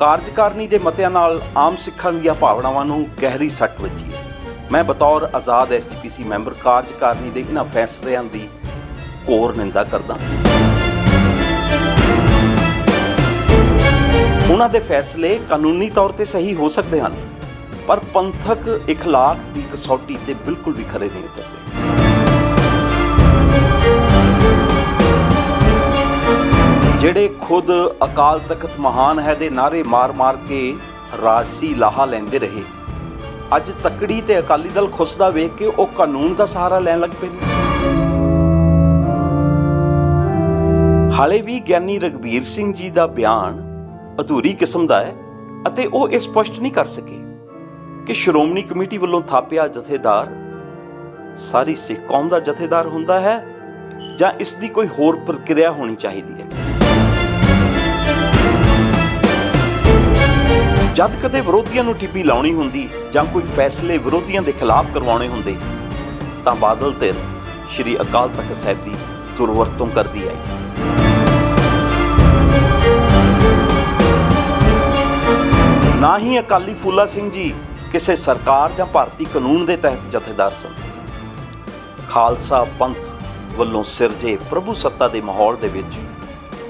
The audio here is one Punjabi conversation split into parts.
ਕਾਰਜਕਾਰਨੀ ਦੇ ਮਤਿਆਂ ਨਾਲ ਆਮ ਸਿੱਖਾਂ ਦੀਆਂ ਭਾਵਨਾਵਾਂ ਨੂੰ ਗਹਿਰੀ ਸੱਟ ਵੱਜੀ ਹੈ ਮੈਂ ਬਤੌਰ ਆਜ਼ਾਦ ਐਸਜੀਪੀਸੀ ਮੈਂਬਰ ਕਾਰਜਕਾਰਨੀ ਦੇ ਇਹਨਾਂ ਫੈਸਲਿਆਂ ਦੀ ਘੋਰ ਨਿੰਦਾ ਕਰਦਾ ਉਹਨਾਂ ਦੇ ਫੈਸਲੇ ਕਾਨੂੰਨੀ ਤੌਰ ਤੇ ਸਹੀ ਹੋ ਸਕਦੇ ਹਨ ਪਰ ਪੰਥਕ اخلاق ਦੀ ਕਸੌਟੀ ਤੇ ਬਿਲਕੁਲ ਵੀ ਖਰੇ ਨਹੀਂ ਉਤਰਦੇ ਜਿਹੜੇ ਖੁਦ ਅਕਾਲ ਤਖਤ ਮਹਾਨ ਹੈ ਦੇ ਨਾਰੇ ਮਾਰ-ਮਾਰ ਕੇ ਰਾਜਸੀ ਲਾਹਾ ਲੈਂਦੇ ਰਹੇ। ਅੱਜ ਤਕੜੀ ਤੇ ਅਕਾਲੀ ਦਲ ਖੁੱਸਦਾ ਵੇਖ ਕੇ ਉਹ ਕਾਨੂੰਨ ਦਾ ਸਹਾਰਾ ਲੈਣ ਲੱਗ ਪਏ ਹਾਲੇ ਵੀ ਗਿਆਨੀ ਰਗਵੀਰ ਸਿੰਘ ਜੀ ਦਾ ਬਿਆਨ ਅਧੂਰੀ ਕਿਸਮ ਦਾ ਹੈ ਅਤੇ ਉਹ ਇਹ ਸਪਸ਼ਟ ਨਹੀਂ ਕਰ ਸਕੇ ਕਿ ਸ਼੍ਰੋਮਣੀ ਕਮੇਟੀ ਵੱਲੋਂ ਥਾਪਿਆ ਜਥੇਦਾਰ ਸਾਰੀ ਸਿੱਖ ਕੌਮ ਦਾ ਜਥੇਦਾਰ ਹੁੰਦਾ ਹੈ ਜਾਂ ਇਸ ਦੀ ਕੋਈ ਹੋਰ ਪ੍ਰਕਿਰਿਆ ਹੋਣੀ ਚਾਹੀਦੀ ਹੈ। ਜਦ ਕਦੇ ਵਿਰੋਧੀਆਂ ਨੂੰ ਟਿੱਪੀ ਲਾਉਣੀ ਹੁੰਦੀ ਜਾਂ ਕੋਈ ਫੈਸਲੇ ਵਿਰੋਧੀਆਂ ਦੇ ਖਿਲਾਫ ਕਰਵਾਉਣੇ ਹੁੰਦੇ, ਤਾਂ ਬਾਦਲ ਧਿਰ ਸ਼੍ਰੀ ਅਕਾਲ ਤਖਤ ਸਾਹਿਬ ਦੀ ਦੁਰਵਰਤੋਂ ਕਰਦੀ ਆਈ। ਨਾ ਹੀ ਅਕਾਲੀ ਫੂਲਾ ਸਿੰਘ ਜੀ ਕਿਸੇ ਸਰਕਾਰ ਜਾਂ ਭਾਰਤੀ ਕਾਨੂੰਨ ਦੇ ਤਹਿਤ ਜਥੇਦਾਰ ਸਨ। ਖਾਲਸਾ ਪੰਥ ਵੱਲੋਂ ਸਿਰਜੇ ਪ੍ਰਭੂ ਸੱਤਾ ਦੇ ਮਾਹੌਲ ਦੇ ਵਿੱਚ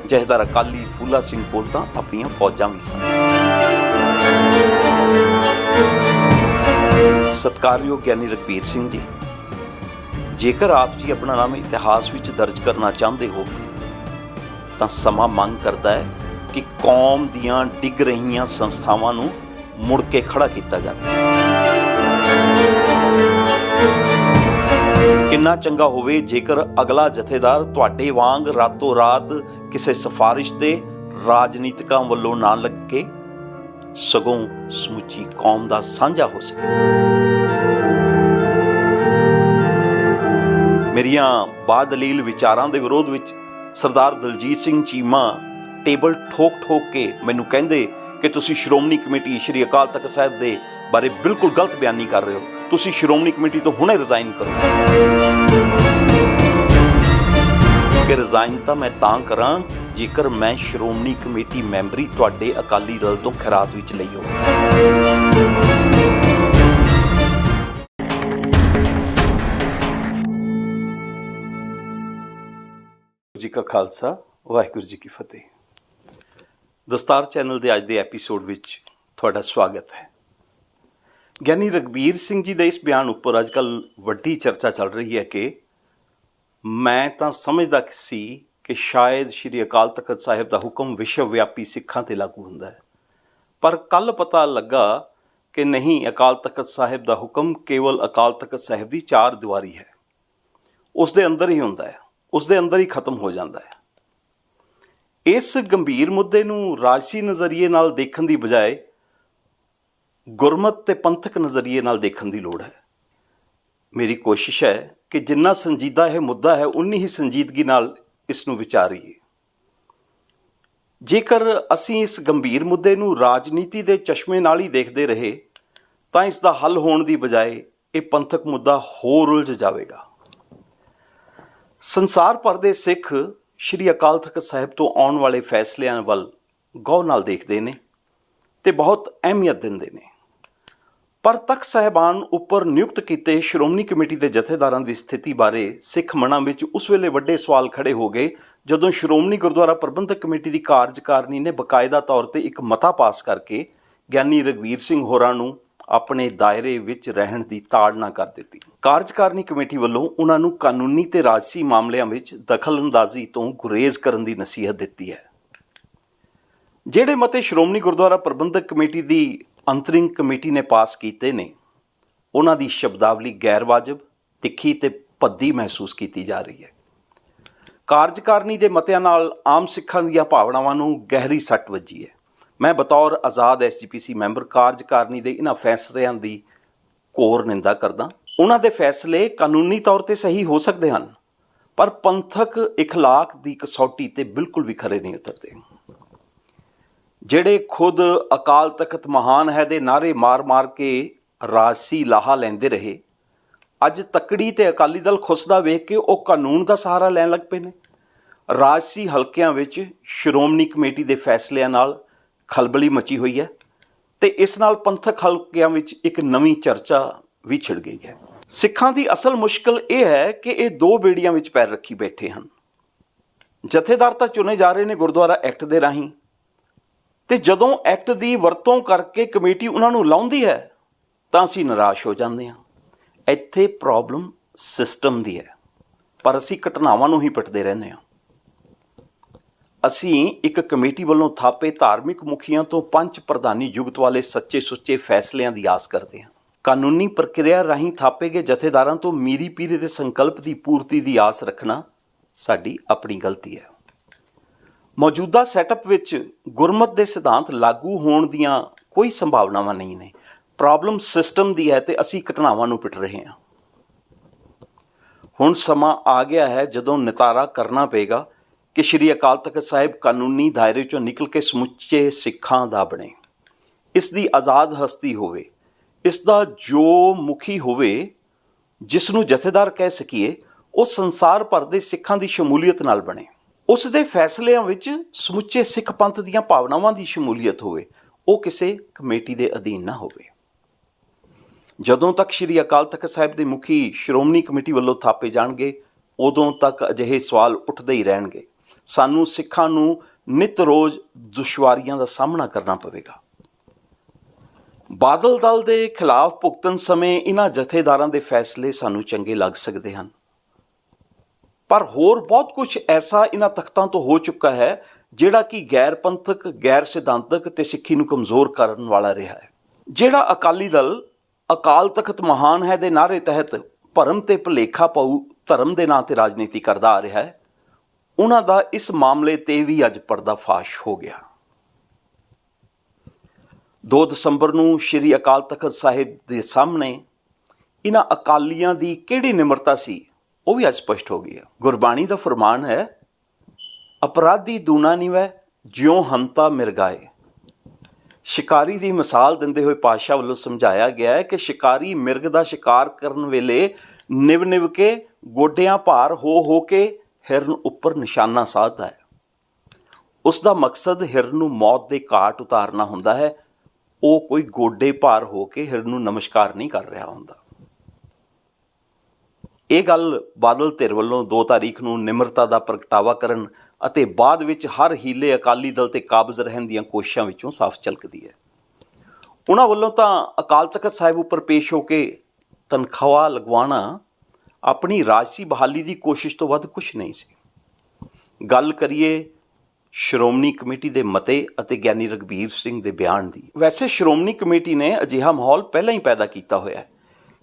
ਜਥੇਦਾਰ ਅਕਾਲੀ ਫੂਲਾ ਸਿੰਘ ਕੋਲ ਤਾਂ ਆਪਣੀਆਂ ਫੌਜਾਂ ਵੀ ਸਨ। ਸਤਕਾਰਯੋਗ ਗਿਆਨੀ ਰਗਵੀਰ ਸਿੰਘ ਜੀ, ਜੇਕਰ ਆਪ ਜੀ ਆਪਣਾ ਨਾਮ ਇਤਿਹਾਸ ਵਿੱਚ ਦਰਜ ਕਰਨਾ ਚਾਹੁੰਦੇ ਹੋ, ਤਾਂ ਸਮਾਂ ਮੰਗ ਕਰਦਾ ਹੈ ਕਿ ਕੌਮ ਦੀਆਂ ਡਿੱਗ ਰਹੀਆਂ ਸੰਸਥਾਵਾਂ ਨੂੰ ਮੁੜ ਕੇ ਖੜਾ ਕੀਤਾ ਜਾਵੇ। ਕਿੰਨਾ ਚੰਗਾ ਹੋਵੇ ਜੇਕਰ ਅਗਲਾ ਜਥੇਦਾਰ ਤੁਹਾਡੇ ਵਾਂਗ ਰਾਤੋਂ ਰਾਤ ਕਿਸੇ ਸਿਫਾਰਿਸ਼ ਤੇ ਰਾਜਨੀਤਿਕਾਂ ਵੱਲੋਂ ਨਾ ਲੱਗੇ। ਸਗੋਂ ਸਮੁੱਚੀ ਕੌਮ ਦਾ ਸਾਂਝਾ ਹੋ ਸਕੇ। ਮੇਰੀਆਂ ਬਾਦਲੀਲ ਵਿਚਾਰਾਂ ਦੇ ਵਿਰੋਧ ਵਿੱਚ ਸਰਦਾਰ ਦਲਜੀਤ ਸਿੰਘ ਚੀਮਾ ਟੇਬਲ ਠੋਕ ਠੋਕ ਕੇ ਮੈਨੂੰ ਕਹਿੰਦੇ ਕਿ ਤੁਸੀਂ ਸ਼੍ਰੋਮਣੀ ਕਮੇਟੀ ਸ਼੍ਰੀ ਅਕਾਲ ਤਖਤ ਸਾਹਿਬ ਦੇ ਬਾਰੇ ਬਿਲਕੁਲ ਗਲਤ ਬਿਆਨੀ ਕਰ ਰਹੇ ਹੋ। ਤੁਸੀਂ ਸ਼੍ਰੋਮਣੀ ਕਮੇਟੀ ਤੋਂ ਹੁਣੇ ਰਿਜ਼ਾਈਨ ਕਰੋ। ਕਿ ਰਿਜ਼ਾਈਨ ਤਾਂ ਮੈਂ ਤਾਂ ਕਰਾਂ ਜੇਕਰ ਮੈਂ ਸ਼੍ਰੋਮਣੀ ਕਮੇਟੀ ਮੈਂਬਰੀ ਤੁਹਾਡੇ ਅਕਾਲੀ ਦਲ ਤੋਂ ਖਰਾਤ ਵਿੱਚ ਲਈ ਹੋਵੇ। ਜੀ ਕਾ ਖਾਲਸਾ, ਵਾਹਿਗੁਰੂ ਜੀ ਕੀ ਫਤਿਹ। ਦਸਤਾਰ ਚੈਨਲ ਦੇ ਅੱਜ ਦੇ ਐਪੀਸੋਡ ਵਿੱਚ ਤੁਹਾਡਾ ਸਵਾਗਤ ਹੈ। ਗਿਆਨੀ ਰਗਬੀਰ ਸਿੰਘ ਜੀ ਦੇ ਇਸ ਬਿਆਨ ਉੱਪਰ ਅੱਜਕੱਲ ਵੱਡੀ ਚਰਚਾ ਚੱਲ ਰਹੀ ਹੈ ਕਿ ਮੈਂ ਤਾਂ ਸਮਝਦਾ ਸੀ ਕਿ ਸ਼ਾਇਦ ਸ੍ਰੀ ਅਕਾਲ ਤਖਤ ਸਾਹਿਬ ਦਾ ਹੁਕਮ ਵਿਸ਼ਵ ਵਿਆਪੀ ਸਿੱਖਾਂ ਤੇ ਲਾਗੂ ਹੁੰਦਾ ਹੈ। ਪਰ ਕੱਲ ਪਤਾ ਲੱਗਾ ਕਿ ਨਹੀਂ, ਅਕਾਲ ਤਖਤ ਸਾਹਿਬ ਦਾ ਹੁਕਮ ਕੇਵਲ ਅਕਾਲ ਤਖਤ ਸਾਹਿਬ ਦੀ ਚਾਰ ਦੀਵਾਰੀ ਹੈ। ਉਸ ਦੇ ਅੰਦਰ ਹੀ ਹੁੰਦਾ ਹੈ। ਉਸ ਦੇ ਅੰਦਰ ਹੀ ਖਤਮ ਹੋ ਜਾਂਦਾ ਹੈ। ਇਸ ਗੰਭੀਰ ਮੁੱਦੇ ਨੂੰ ਰਾਜਸੀ ਨਜ਼ਰੀਏ ਨਾਲ ਦੇਖਣ ਦੀ ਬਜਾਏ ਗੁਰਮਤ ਤੇ ਪੰਥਕ ਨਜ਼ਰੀਏ ਨਾਲ ਦੇਖਣ ਦੀ ਲੋੜ ਹੈ। ਮੇਰੀ ਕੋਸ਼ਿਸ਼ ਹੈ ਕਿ ਜਿੰਨਾ ਸੰਜੀਦਾ ਇਹ ਮੁੱਦਾ ਹੈ, ਉਨੀ ਹੀ ਸੰਜੀਦਗੀ ਨਾਲ ਇਸ ਨੂੰ ਵਿਚਾਰੀਏ। ਜੇਕਰ ਅਸੀਂ ਇਸ ਗੰਭੀਰ ਮੁੱਦੇ ਨੂੰ ਰਾਜਨੀਤੀ ਦੇ ਚਸ਼ਮੇ ਨਾਲ ਹੀ ਦੇਖਦੇ ਰਹੇ, ਤਾਂ ਇਸ ਦਾ ਹੱਲ ਹੋਣ ਦੀ ਬਜਾਏ ਇਹ ਪੰਥਕ ਮੁੱਦਾ ਹੋਰ ਉਲਝ ਜਾਵੇਗਾ। ਸੰਸਾਰ ਭਰ ਦੇ ਸਿੱਖ ਸ਼੍ਰੀ ਅਕਾਲ ਤਖਤ ਸਾਹਿਬ ਤੋਂ ਆਉਣ ਵਾਲੇ ਫੈਸਲਿਆਂ ਵੱਲ ਗੌਰ ਨਾਲ ਦੇਖਦੇ ਨੇ ਤੇ ਬਹੁਤ ਅਹਿਮੀਅਤ ਦਿੰਦੇ ਨੇ। ਪਰ ਤਖਤ ਸਾਹਿਬਾਨ ਉੱਪਰ ਨਿਯੁਕਤ ਕੀਤੇ ਸ਼੍ਰੋਮਣੀ ਕਮੇਟੀ ਦੇ ਜਥੇਦਾਰਾਂ ਦੀ ਸਥਿਤੀ ਬਾਰੇ ਸਿੱਖ ਮਨਾਂ ਵਿੱਚ ਉਸ ਵੇਲੇ ਵੱਡੇ ਸਵਾਲ ਖੜੇ ਹੋ ਗਏ, ਜਦੋਂ ਸ਼੍ਰੋਮਣੀ ਗੁਰਦੁਆਰਾ ਪ੍ਰਬੰਧਕ ਕਮੇਟੀ ਦੀ ਕਾਰਜਕਾਰਨੀ ਨੇ ਬਕਾਇਦਾ ਤੌਰ ਤੇ ਇੱਕ ਮਤਾ ਪਾਸ ਕਰਕੇ ਗਿਆਨੀ ਰਗਵੀਰ ਸਿੰਘ ਹੋਰਾਂ ਨੂੰ ਆਪਣੇ ਦਾਇਰੇ ਵਿੱਚ ਰਹਿਣ ਦੀ ਤਾੜਨਾ ਕਰ ਦਿੱਤੀ। ਕਾਰਜਕਾਰਨੀ ਕਮੇਟੀ ਵੱਲੋਂ ਉਹਨਾਂ ਨੂੰ ਕਾਨੂੰਨੀ ਤੇ ਰਾਜਸੀ ਮਾਮਲਿਆਂ ਵਿੱਚ ਦਖਲਅੰਦਾਜ਼ੀ ਤੋਂ ਗੁਰੇਜ਼ ਕਰਨ ਦੀ ਨਸੀਹਤ ਦਿੱਤੀ ਹੈ। ਜਿਹੜੇ ਮਤੇ ਸ਼੍ਰੋਮਣੀ ਗੁਰਦੁਆਰਾ ਪ੍ਰਬੰਧਕ ਕਮੇਟੀ ਦੀ ਅੰਤਰਿੰਗ ਕਮੇਟੀ ਨੇ ਪਾਸ ਕੀਤੇ ਨੇ ਉਹਨਾਂ ਦੀ ਸ਼ਬਦਾਵਲੀ ਗੈਰ ਵਾਜਬ ਤਿੱਖੀ ਤੇ ਭੱਦੀ ਮਹਿਸੂਸ ਕੀਤੀ ਜਾ ਰਹੀ ਹੈ ਕਾਰਜਕਾਰਨੀ ਦੇ ਮਤਿਆਂ ਨਾਲ ਆਮ ਸਿੱਖਾਂ ਦੀਆਂ ਭਾਵਨਾਵਾਂ ਨੂੰ ਗਹਿਰੀ ਸੱਟ ਵੱਜੀ ਹੈ ਮੈਂ ਬਤੌਰ ਆਜ਼ਾਦ ਐਸਜੀਪੀਸੀ ਮੈਂਬਰ ਕਾਰਜਕਾਰਨੀ ਦੇ ਇਹਨਾਂ ਫੈਸਲਿਆਂ ਦੀ ਘੋਰ ਨਿੰਦਾ ਕਰਦਾ ਉਹਨਾਂ ਦੇ ਫੈਸਲੇ ਕਾਨੂੰਨੀ ਤੌਰ ਤੇ ਸਹੀ ਹੋ ਸਕਦੇ ਹਨ ਪਰ ਪੰਥਕ اخلاق ਦੀ ਕਸੌਟੀ ਤੇ ਬਿਲਕੁਲ ਵੀ ਖਰੇ ਨਹੀਂ ਉਤਰਦੇ ਜਿਹੜੇ ਖੁਦ ਅਕਾਲ ਤਖਤ ਮਹਾਨ ਹੈ ਦੇ ਨਾਰੇ ਮਾਰ-ਮਾਰ ਕੇ ਰਾਜਸੀ ਲਾਹਾ ਲੈਂਦੇ ਰਹੇ, ਅੱਜ ਤਕੜੀ ਤੇ ਅਕਾਲੀ ਦਲ ਖੁਸਦਾ ਵੇਖ ਕੇ ਉਹ ਕਾਨੂੰਨ ਦਾ ਸਹਾਰਾ ਲੈਣ ਲੱਗ ਪਏ ਨੇ। ਰਾਜਸੀ ਹਲਕਿਆਂ ਵਿੱਚ ਸ਼੍ਰੋਮਣੀ ਕਮੇਟੀ ਦੇ ਫੈਸਲਿਆਂ ਨਾਲ ਖਲਬਲੀ ਮਚੀ ਹੋਈ ਹੈ ਤੇ ਇਸ ਨਾਲ ਪੰਥਕ ਹਲਕਿਆਂ ਵਿੱਚ ਇੱਕ ਨਵੀਂ ਚਰਚਾ ਵੀ ਛਿੜ ਗਈ ਹੈ। ਸਿੱਖਾਂ ਦੀ ਅਸਲ ਮੁਸ਼ਕਲ ਇਹ ਹੈ ਕਿ ਇਹ ਦੋ ਬੇੜੀਆਂ ਵਿੱਚ ਪੈਰ ਰੱਖੀ ਬੈਠੇ ਹਨ। ਜਥੇਦਾਰ ਤਾਂ ਚੁਣੇ ਜਾ ਰਹੇ ਨੇ ਗੁਰਦੁਆਰਾ ਐਕਟ ਦੇ ਰਾਹੀਂ। ਤੇ ਜਦੋਂ ਐਕਟ ਦੀ ਵਰਤੋਂ ਕਰਕੇ ਕਮੇਟੀ ਉਹਨਾਂ ਨੂੰ ਲਾਉਂਦੀ ਹੈ, ਤਾਂ ਅਸੀਂ ਨਿਰਾਸ਼ ਹੋ ਜਾਂਦੇ ਹਾਂ। ਇੱਥੇ ਪ੍ਰੋਬਲਮ ਸਿਸਟਮ ਦੀ ਹੈ। ਪਰ ਅਸੀਂ ਘਟਨਾਵਾਂ ਨੂੰ ਹੀ ਪਿੱਟਦੇ ਰਹਿੰਦੇ ਹਾਂ। ਅਸੀਂ ਇੱਕ ਕਮੇਟੀ ਵੱਲੋਂ ਥਾਪੇ ਧਾਰਮਿਕ ਮੁਖੀਆਂ ਤੋਂ ਪੰਜ ਪ੍ਰਧਾਨੀ ਯੁਗਤ ਵਾਲੇ ਸੱਚੇ ਸੁੱਚੇ ਫੈਸਲਿਆਂ ਦੀ ਆਸ ਕਰਦੇ ਹਾਂ। ਕਾਨੂੰਨੀ ਪ੍ਰਕਿਰਿਆ ਰਾਹੀਂ ਥਾਪੇ ਗਏ ਜਥੇਦਾਰਾਂ ਤੋਂ ਮੀਰੀ ਪੀਰੀ ਦੇ ਸੰਕਲਪ ਦੀ ਪੂਰਤੀ ਦੀ ਆਸ ਰੱਖਣਾ ਸਾਡੀ ਆਪਣੀ ਗਲਤੀ ਹੈ। ਮੌਜੂਦਾ ਸੈਟਅਪ ਵਿੱਚ ਗੁਰਮਤ ਦੇ ਸਿਧਾਂਤ ਲਾਗੂ ਹੋਣ ਦੀਆਂ ਕੋਈ ਸੰਭਾਵਨਾਵਾਂ ਨਹੀਂ ਨੇ। ਪ੍ਰੋਬਲਮ ਸਿਸਟਮ ਦੀ ਹੈ ਤੇ ਅਸੀਂ ਘਟਨਾਵਾਂ ਨੂੰ ਪਿੱਟ ਰਹੇ ਹਾਂ। ਹੁਣ ਸਮਾਂ ਆ ਗਿਆ ਹੈ ਜਦੋਂ ਨਿਤਾਰਾ ਕਰਨਾ ਪਏਗਾ ਕਿ ਸ਼੍ਰੀ ਅਕਾਲ ਤਖਤ ਸਾਹਿਬ ਕਾਨੂੰਨੀ ਦਾਇਰੇ ਚੋਂ ਨਿਕਲ ਕੇ ਸਮੁੱਚੇ ਸਿੱਖਾਂ ਦਾ ਬਣੇ। ਇਸ ਦੀ ਆਜ਼ਾਦ ਹਸਤੀ ਹੋਵੇ, ਇਸ ਦਾ ਜੋ ਮੁਖੀ ਹੋਵੇ, ਜਿਸ ਨੂੰ ਜਥੇਦਾਰ ਕਹਿ ਸਕੀਏ, ਉਹ ਸੰਸਾਰ ਭਰ ਦੇ ਸਿੱਖਾਂ ਦੀ ਸ਼ਮੂਲੀਅਤ ਨਾਲ ਬਣੇ। ਉਸ ਦੇ ਫੈਸਲਿਆਂ ਵਿੱਚ ਸਮੁੱਚੇ ਸਿੱਖ ਪੰਥ ਦੀਆਂ ਭਾਵਨਾਵਾਂ ਦੀ ਸ਼ਮੂਲੀਅਤ ਹੋਵੇ, ਉਹ ਕਿਸੇ ਕਮੇਟੀ ਦੇ ਅਧੀਨ ਨਾ ਹੋਵੇ। ਜਦੋਂ ਤੱਕ ਸ਼੍ਰੀ ਅਕਾਲ ਤਖਤ ਸਾਹਿਬ ਦੇ ਮੁਖੀ ਸ਼੍ਰੋਮਣੀ ਕਮੇਟੀ ਵੱਲੋਂ ਥਾਪੇ ਜਾਣਗੇ, ਉਦੋਂ ਤੱਕ ਅਜਿਹੇ ਸਵਾਲ ਉੱਠਦੇ ਹੀ ਰਹਿਣਗੇ। ਸਾਨੂੰ ਸਿੱਖਾਂ ਨੂੰ ਨਿਤ ਰੋਜ਼ ਦੁਸ਼ਵਾਰੀਆਂ ਦਾ ਸਾਹਮਣਾ ਕਰਨਾ ਪਵੇਗਾ। ਬਾਦਲ ਦਲ ਦੇ ਖਿਲਾਫ ਭੁਗਤਣ ਸਮੇਂ ਇਹਨਾਂ ਜਥੇਦਾਰਾਂ ਦੇ ਫੈਸਲੇ ਸਾਨੂੰ ਚੰਗੇ ਲੱਗ ਸਕਦੇ ਹਨ। ਪਰ ਹੋਰ ਬਹੁਤ ਕੁਝ ਐਸਾ ਇਹਨਾਂ ਤਖਤਾਂ ਤੋਂ ਹੋ ਚੁੱਕਾ ਹੈ, ਜਿਹੜਾ ਕਿ ਗੈਰ ਪੰਥਕ, ਗੈਰ ਸਿਧਾਂਤਕ ਤੇ ਸਿੱਖੀ ਨੂੰ ਕਮਜ਼ੋਰ ਕਰਨ ਵਾਲਾ ਰਿਹਾ ਹੈ। ਜਿਹੜਾ ਅਕਾਲੀ ਦਲ ਅਕਾਲ ਤਖਤ ਮਹਾਨ ਹੈ ਦੇ ਨਾਰੇ ਤਹਿਤ ਭਰਮ ਤੇ ਭਲੇਖਾ ਪਾਉ ਧਰਮ ਦੇ ਨਾਂ ਤੇ ਰਾਜਨੀਤੀ ਕਰਦਾ ਆ ਰਿਹਾ ਹੈ, ਉਹਨਾਂ ਦਾ ਇਸ ਮਾਮਲੇ ਤੇ ਵੀ ਅੱਜ ਪਰਦਾਫਾਸ਼ ਹੋ ਗਿਆ। 2 ਦਸੰਬਰ ਨੂੰ ਸ਼੍ਰੀ ਅਕਾਲ ਤਖਤ ਸਾਹਿਬ ਦੇ ਸਾਹਮਣੇ ਇਹਨਾਂ ਅਕਾਲੀਆਂ ਦੀ ਕਿਹੜੀ ਨਿਮਰਤਾ ਸੀ? ਉਹ ਵੀ ਅੱਜ ਸਪਸ਼ਟ ਹੋ ਗਈ ਹੈ। ਗੁਰਬਾਣੀ ਦਾ ਫਰਮਾਨ ਹੈ, ਅਪਰਾਧੀ ਦੂਣਾ ਨਿਵੈ ਜਿਉ ਹੰਤਾ ਮਿਰਗਾਏ। ਸ਼ਿਕਾਰੀ ਦੀ ਮਿਸਾਲ ਦਿੰਦੇ ਹੋਏ ਪਾਸ਼ਾ ਵੱਲੋਂ ਸਮਝਾਇਆ ਗਿਆ ਹੈ ਕਿ ਸ਼ਿਕਾਰੀ ਮਿਰਗ ਦਾ ਸ਼ਿਕਾਰ ਕਰਨ ਵੇਲੇ ਨਿਵ ਨਿਵ ਕੇ ਗੋਡਿਆਂ ਭਾਰ ਹੋ ਹੋ ਕੇ ਹਿਰਨ ਉੱਪਰ ਨਿਸ਼ਾਨਾ ਸਾਧਦਾ ਹੈ। ਉਸ ਦਾ ਮਕਸਦ ਹਿਰਨ ਨੂੰ ਮੌਤ ਦੇ ਘਾਟ ਉਤਾਰਨਾ ਹੁੰਦਾ ਹੈ। ਉਹ ਕੋਈ ਗੋਡੇ ਭਾਰ ਹੋ ਕੇ ਹਿਰਨ ਨੂੰ ਨਮਸਕਾਰ ਨਹੀਂ ਕਰ ਰਿਹਾ ਹੁੰਦਾ। ਇਹ ਗੱਲ ਬਾਦਲ ਧਿਰ ਵੱਲੋਂ 2 ਤਾਰੀਖ ਨੂੰ ਨਿਮਰਤਾ ਦਾ ਪ੍ਰਗਟਾਵਾ ਕਰਨ ਅਤੇ ਬਾਅਦ ਵਿੱਚ ਹਰ ਹੀਲੇ ਅਕਾਲੀ ਦਲ ਤੇ ਕਾਬਜ਼ ਰਹਿਣ ਦੀਆਂ ਕੋਸ਼ਿਸ਼ਾਂ ਵਿੱਚੋਂ ਸਾਫ਼ ਝਲਕਦੀ ਹੈ। ਉਹਨਾਂ ਵੱਲੋਂ ਤਾਂ ਅਕਾਲ ਤਖਤ ਸਾਹਿਬ ਉੱਪਰ ਪੇਸ਼ ਹੋ ਕੇ ਤਨਖਾਹ ਲਗਵਾਉਣਾ ਆਪਣੀ ਰਾਜਸੀ ਬਹਾਲੀ ਦੀ ਕੋਸ਼ਿਸ਼ ਤੋਂ ਵੱਧ ਕੁਝ ਨਹੀਂ ਸੀ। ਗੱਲ ਕਰੀਏ ਸ਼੍ਰੋਮਣੀ ਕਮੇਟੀ ਦੇ ਮਤੇ ਅਤੇ ਗਿਆਨੀ ਰਗਬੀਰ ਸਿੰਘ ਦੇ ਬਿਆਨ ਦੀ। ਵੈਸੇ ਸ਼੍ਰੋਮਣੀ ਕਮੇਟੀ ਨੇ ਅਜਿਹਾ ਮਾਹੌਲ ਪਹਿਲਾਂ ਹੀ ਪੈਦਾ ਕੀਤਾ ਹੋਇਆ ਹੈ।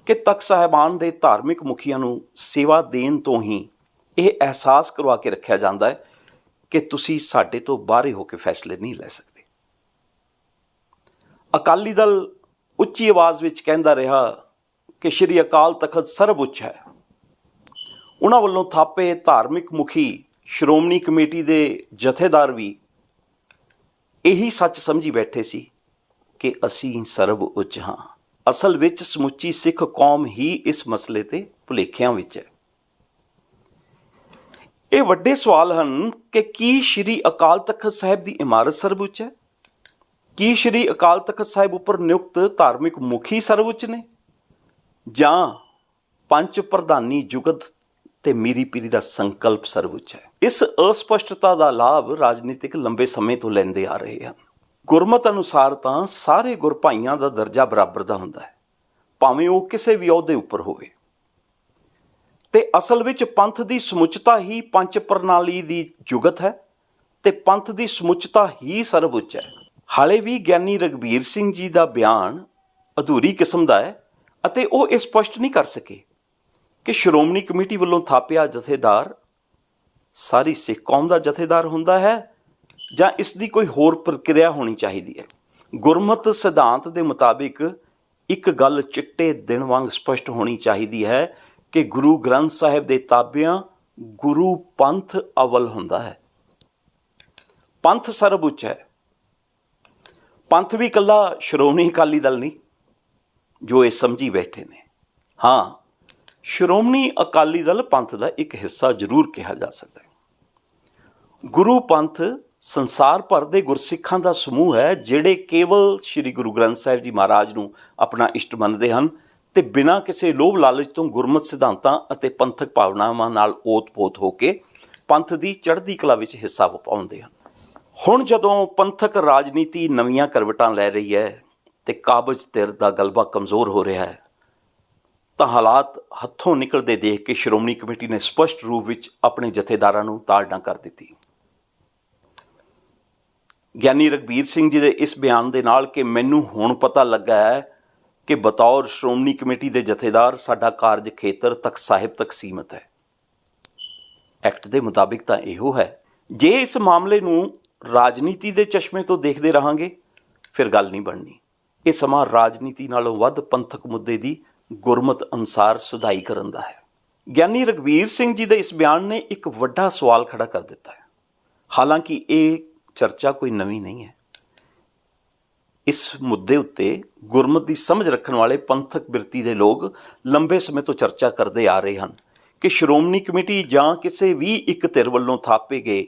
ਕਿ ਤਖਤ ਸਾਹਿਬਾਨ ਦੇ ਧਾਰਮਿਕ ਮੁਖੀਆਂ ਨੂੰ ਸੇਵਾ ਦੇਣ ਤੋਂ ਹੀ ਇਹ ਅਹਿਸਾਸ ਕਰਵਾ ਕੇ ਰੱਖਿਆ ਜਾਂਦਾ ਹੈ ਕਿ ਤੁਸੀਂ ਸਾਡੇ ਤੋਂ ਬਾਹਰੇ ਹੋ ਕੇ ਫੈਸਲੇ ਨਹੀਂ ਲੈ ਸਕਦੇ। ਅਕਾਲੀ ਦਲ ਉੱਚੀ ਆਵਾਜ਼ ਵਿੱਚ ਕਹਿੰਦਾ ਰਿਹਾ ਕਿ ਸ਼੍ਰੀ ਅਕਾਲ ਤਖਤ ਸਰਵਉੱਚ ਹੈ। ਉਹਨਾਂ ਵੱਲੋਂ ਥਾਪੇ ਧਾਰਮਿਕ ਮੁਖੀ ਸ਼੍ਰੋਮਣੀ ਕਮੇਟੀ ਦੇ ਜਥੇਦਾਰ ਵੀ ਇਹੀ ਸੱਚ ਸਮਝੀ ਬੈਠੇ ਸੀ ਕਿ ਅਸੀਂ ਸਰਬ ਉੱਚ ਹਾਂ। ਅਸਲ ਵਿੱਚ ਸਮੁੱਚੀ ਸਿੱਖ ਕੌਮ ਹੀ ਇਸ ਮਸਲੇ ਤੇ ਭੁਲੇਖਿਆਂ ਵਿੱਚ ਹੈ। ਇਹ ਵੱਡੇ ਸਵਾਲ ਹਨ ਕਿ ਕੀ ਸ਼੍ਰੀ ਅਕਾਲ ਤਖਤ ਸਾਹਿਬ ਦੀ ਇਮਾਰਤ ਸਰਵਉੱਚ ਹੈ? ਕੀ ਸ਼੍ਰੀ ਅਕਾਲ ਤਖਤ ਸਾਹਿਬ ਉੱਪਰ ਨਿਯੁਕਤ ਧਾਰਮਿਕ ਮੁਖੀ ਸਰਵਉੱਚ ਨੇ? ਜਾਂ ਪੰਜ ਪ੍ਰਧਾਨੀ ਜੁਗਤ ਤੇ ਮੀਰੀ ਪੀਰੀ ਦਾ ਸੰਕਲਪ ਸਰਵਉੱਚ ਹੈ? ਇਸ ਅਸਪਸ਼ਟਤਾ ਦਾ ਲਾਭ ਰਾਜਨੀਤਿਕ ਲੰਬੇ ਸਮੇਂ ਤੋਂ ਲੈਂਦੇ ਆ ਰਹੇ ਹਨ। ਗੁਰਮਤ ਅਨੁਸਾਰ ਤਾਂ ਸਾਰੇ ਗੁਰਭਾਈਆਂ ਦਾ ਦਰਜਾ ਬਰਾਬਰ ਦਾ ਹੁੰਦਾ ਹੈ, ਭਾਵੇਂ ਉਹ ਕਿਸੇ ਵੀ ਅਹੁਦੇ ਉੱਪਰ ਹੋਵੇ। ਤੇ ਅਸਲ ਵਿੱਚ ਪੰਥ ਦੀ ਸਮੁੱਚਤਾ ਹੀ ਪੰਚ ਪ੍ਰਣਾਲੀ ਦੀ ਜੁਗਤ ਹੈ ਤੇ ਪੰਥ ਦੀ ਸਮੁੱਚਤਾ ਹੀ ਸਰਵਉੱਚ ਹੈ। ਹਾਲੇ ਵੀ ਗਿਆਨੀ ਰਗਬੀਰ ਸਿੰਘ ਜੀ ਦਾ ਬਿਆਨ ਅਧੂਰੀ ਕਿਸਮ ਦਾ ਹੈ ਅਤੇ ਉਹ ਇਹ ਸਪਸ਼ਟ ਨਹੀਂ ਕਰ ਸਕੇ ਕਿ ਸ਼੍ਰੋਮਣੀ ਕਮੇਟੀ ਵੱਲੋਂ ਥਾਪਿਆ ਜਥੇਦਾਰ ਸਾਰੀ ਸਿੱਖ ਕੌਮ ਦਾ ਜਥੇਦਾਰ ਹੁੰਦਾ ਹੈ ਜਾਂ ਇਸ ਦੀ ਕੋਈ ਹੋਰ ਪ੍ਰਕਿਰਿਆ ਹੋਣੀ ਚਾਹੀਦੀ ਹੈ। ਗੁਰਮਤ ਸਿਧਾਂਤ ਦੇ ਮੁਤਾਬਿਕ ਇੱਕ ਗੱਲ ਚਿੱਟੇ ਦਿਨ ਵਾਂਗ ਸਪਸ਼ਟ ਹੋਣੀ ਚਾਹੀਦੀ ਹੈ ਕਿ ਗੁਰੂ ਗ੍ਰੰਥ ਸਾਹਿਬ ਦੇ ਤਾਬਿਆਂ ਗੁਰੂ ਪੰਥ ਅਵਲ ਹੁੰਦਾ ਹੈ। ਪੰਥ ਸਰਬਉੱਚ ਹੈ। ਪੰਥ ਵੀ ਇਕੱਲਾ ਸ਼੍ਰੋਮਣੀ ਅਕਾਲੀ ਦਲ ਨਹੀਂ, ਜੋ ਇਹ ਸਮਝੀ ਬੈਠੇ ਨੇ। ਹਾਂ, ਸ਼੍ਰੋਮਣੀ ਅਕਾਲੀ ਦਲ ਪੰਥ ਦਾ ਇੱਕ ਹਿੱਸਾ ਜ਼ਰੂਰ ਕਿਹਾ ਜਾ ਸਕਦਾ ਹੈ। ਗੁਰੂ ਪੰਥ ਸੰਸਾਰ ਭਰ ਦੇ ਗੁਰਸਿੱਖਾਂ ਦਾ ਸਮੂਹ ਹੈ, ਜਿਹੜੇ ਕੇਵਲ ਸ੍ਰੀ ਗੁਰੂ ਗ੍ਰੰਥ ਸਾਹਿਬ ਜੀ ਮਹਾਰਾਜ ਨੂੰ ਆਪਣਾ ਇਸ਼ਟ ਮੰਨਦੇ ਹਨ ਤੇ ਬਿਨਾਂ ਕਿਸੇ ਲੋਭ ਲਾਲਚ ਤੋਂ ਗੁਰਮਤ ਸਿਧਾਂਤਾਂ ਅਤੇ ਪੰਥਕ ਭਾਵਨਾਵਾਂ ਨਾਲ ਓਤ-ਪੋਤ ਹੋ ਕੇ ਪੰਥ ਦੀ ਚੜ੍ਹਦੀ ਕਲਾ ਵਿੱਚ ਹਿੱਸਾ ਵਪਾਉਂਦੇ ਹਨ। ਹੁਣ ਜਦੋਂ ਪੰਥਕ ਰਾਜਨੀਤੀ ਨਵੀਆਂ ਕਰਵਟਾਂ ਲੈ ਰਹੀ ਹੈ ਤੇ ਕਾਬਜ ਧਿਰ ਦਾ ਗਲਬਾ ਕਮਜ਼ੋਰ ਹੋ ਰਿਹਾ ਹੈ, ਤਾਂ ਹਾਲਾਤ ਹੱਥੋਂ ਨਿਕਲਦੇ ਦੇਖ ਕੇ ਸ਼੍ਰੋਮਣੀ ਕਮੇਟੀ ਨੇ ਸਪਸ਼ਟ ਰੂਪ ਵਿੱਚ ਆਪਣੇ ਜਥੇਦਾਰਾਂ ਨੂੰ ਤਾੜਨਾ ਕਰ ਦਿੱਤੀ। ਗਿਆਨੀ ਰਗਬੀਰ ਸਿੰਘ ਜੀ ਦੇ ਇਸ ਬਿਆਨ ਦੇ ਨਾਲ ਕਿ ਮੈਨੂੰ ਹੁਣ ਪਤਾ ਲੱਗਾ ਹੈ ਕਿ ਬਤੌਰ ਸ਼੍ਰੋਮਣੀ ਕਮੇਟੀ ਦੇ ਜਥੇਦਾਰ ਸਾਡਾ ਕਾਰਜ ਖੇਤਰ ਤੱਕ ਸਾਹਿਬ ਤੱਕ ਸੀਮਤ ਹੈ। ਐਕਟ ਦੇ ਮੁਤਾਬਿਕ ਤਾਂ ਇਹੋ ਹੈ। ਜੇ ਇਸ ਮਾਮਲੇ ਨੂੰ ਰਾਜਨੀਤੀ ਦੇ ਚਸ਼ਮੇ ਤੋਂ ਦੇਖਦੇ ਰਹਾਂਗੇ, ਫਿਰ ਗੱਲ ਨਹੀਂ ਬਣਨੀ। ਇਹ ਸਮਾਂ ਰਾਜਨੀਤੀ ਨਾਲੋਂ ਵੱਧ ਪੰਥਕ ਮੁੱਦੇ ਦੀ ਗੁਰਮਤ ਅਨੁਸਾਰ ਸੁਧਾਈ ਕਰਨ ਦਾ ਹੈ। ਗਿਆਨੀ ਰਗਵੀਰ ਸਿੰਘ ਜੀ ਦੇ ਇਸ ਬਿਆਨ ਨੇ ਇੱਕ ਵੱਡਾ ਸਵਾਲ ਖੜਾ ਕਰ ਦਿੱਤਾ ਹੈ। ਹਾਲਾਂਕਿ ਇਹ ਚਰਚਾ ਕੋਈ ਨਵੀਂ ਨਹੀਂ ਹੈ। ਇਸ ਮੁੱਦੇ ਉੱਤੇ ਗੁਰਮਤ ਦੀ ਸਮਝ ਰੱਖਣ ਵਾਲੇ ਪੰਥਕ ਬਿਰਤੀ ਦੇ ਲੋਕ ਲੰਬੇ ਸਮੇਂ ਤੋਂ ਚਰਚਾ ਕਰਦੇ ਆ ਰਹੇ ਹਨ ਕਿ ਸ਼੍ਰੋਮਣੀ ਕਮੇਟੀ ਜਾਂ ਕਿਸੇ ਵੀ ਇੱਕ ਧਿਰ ਵੱਲੋਂ ਥਾਪੇ ਗਏ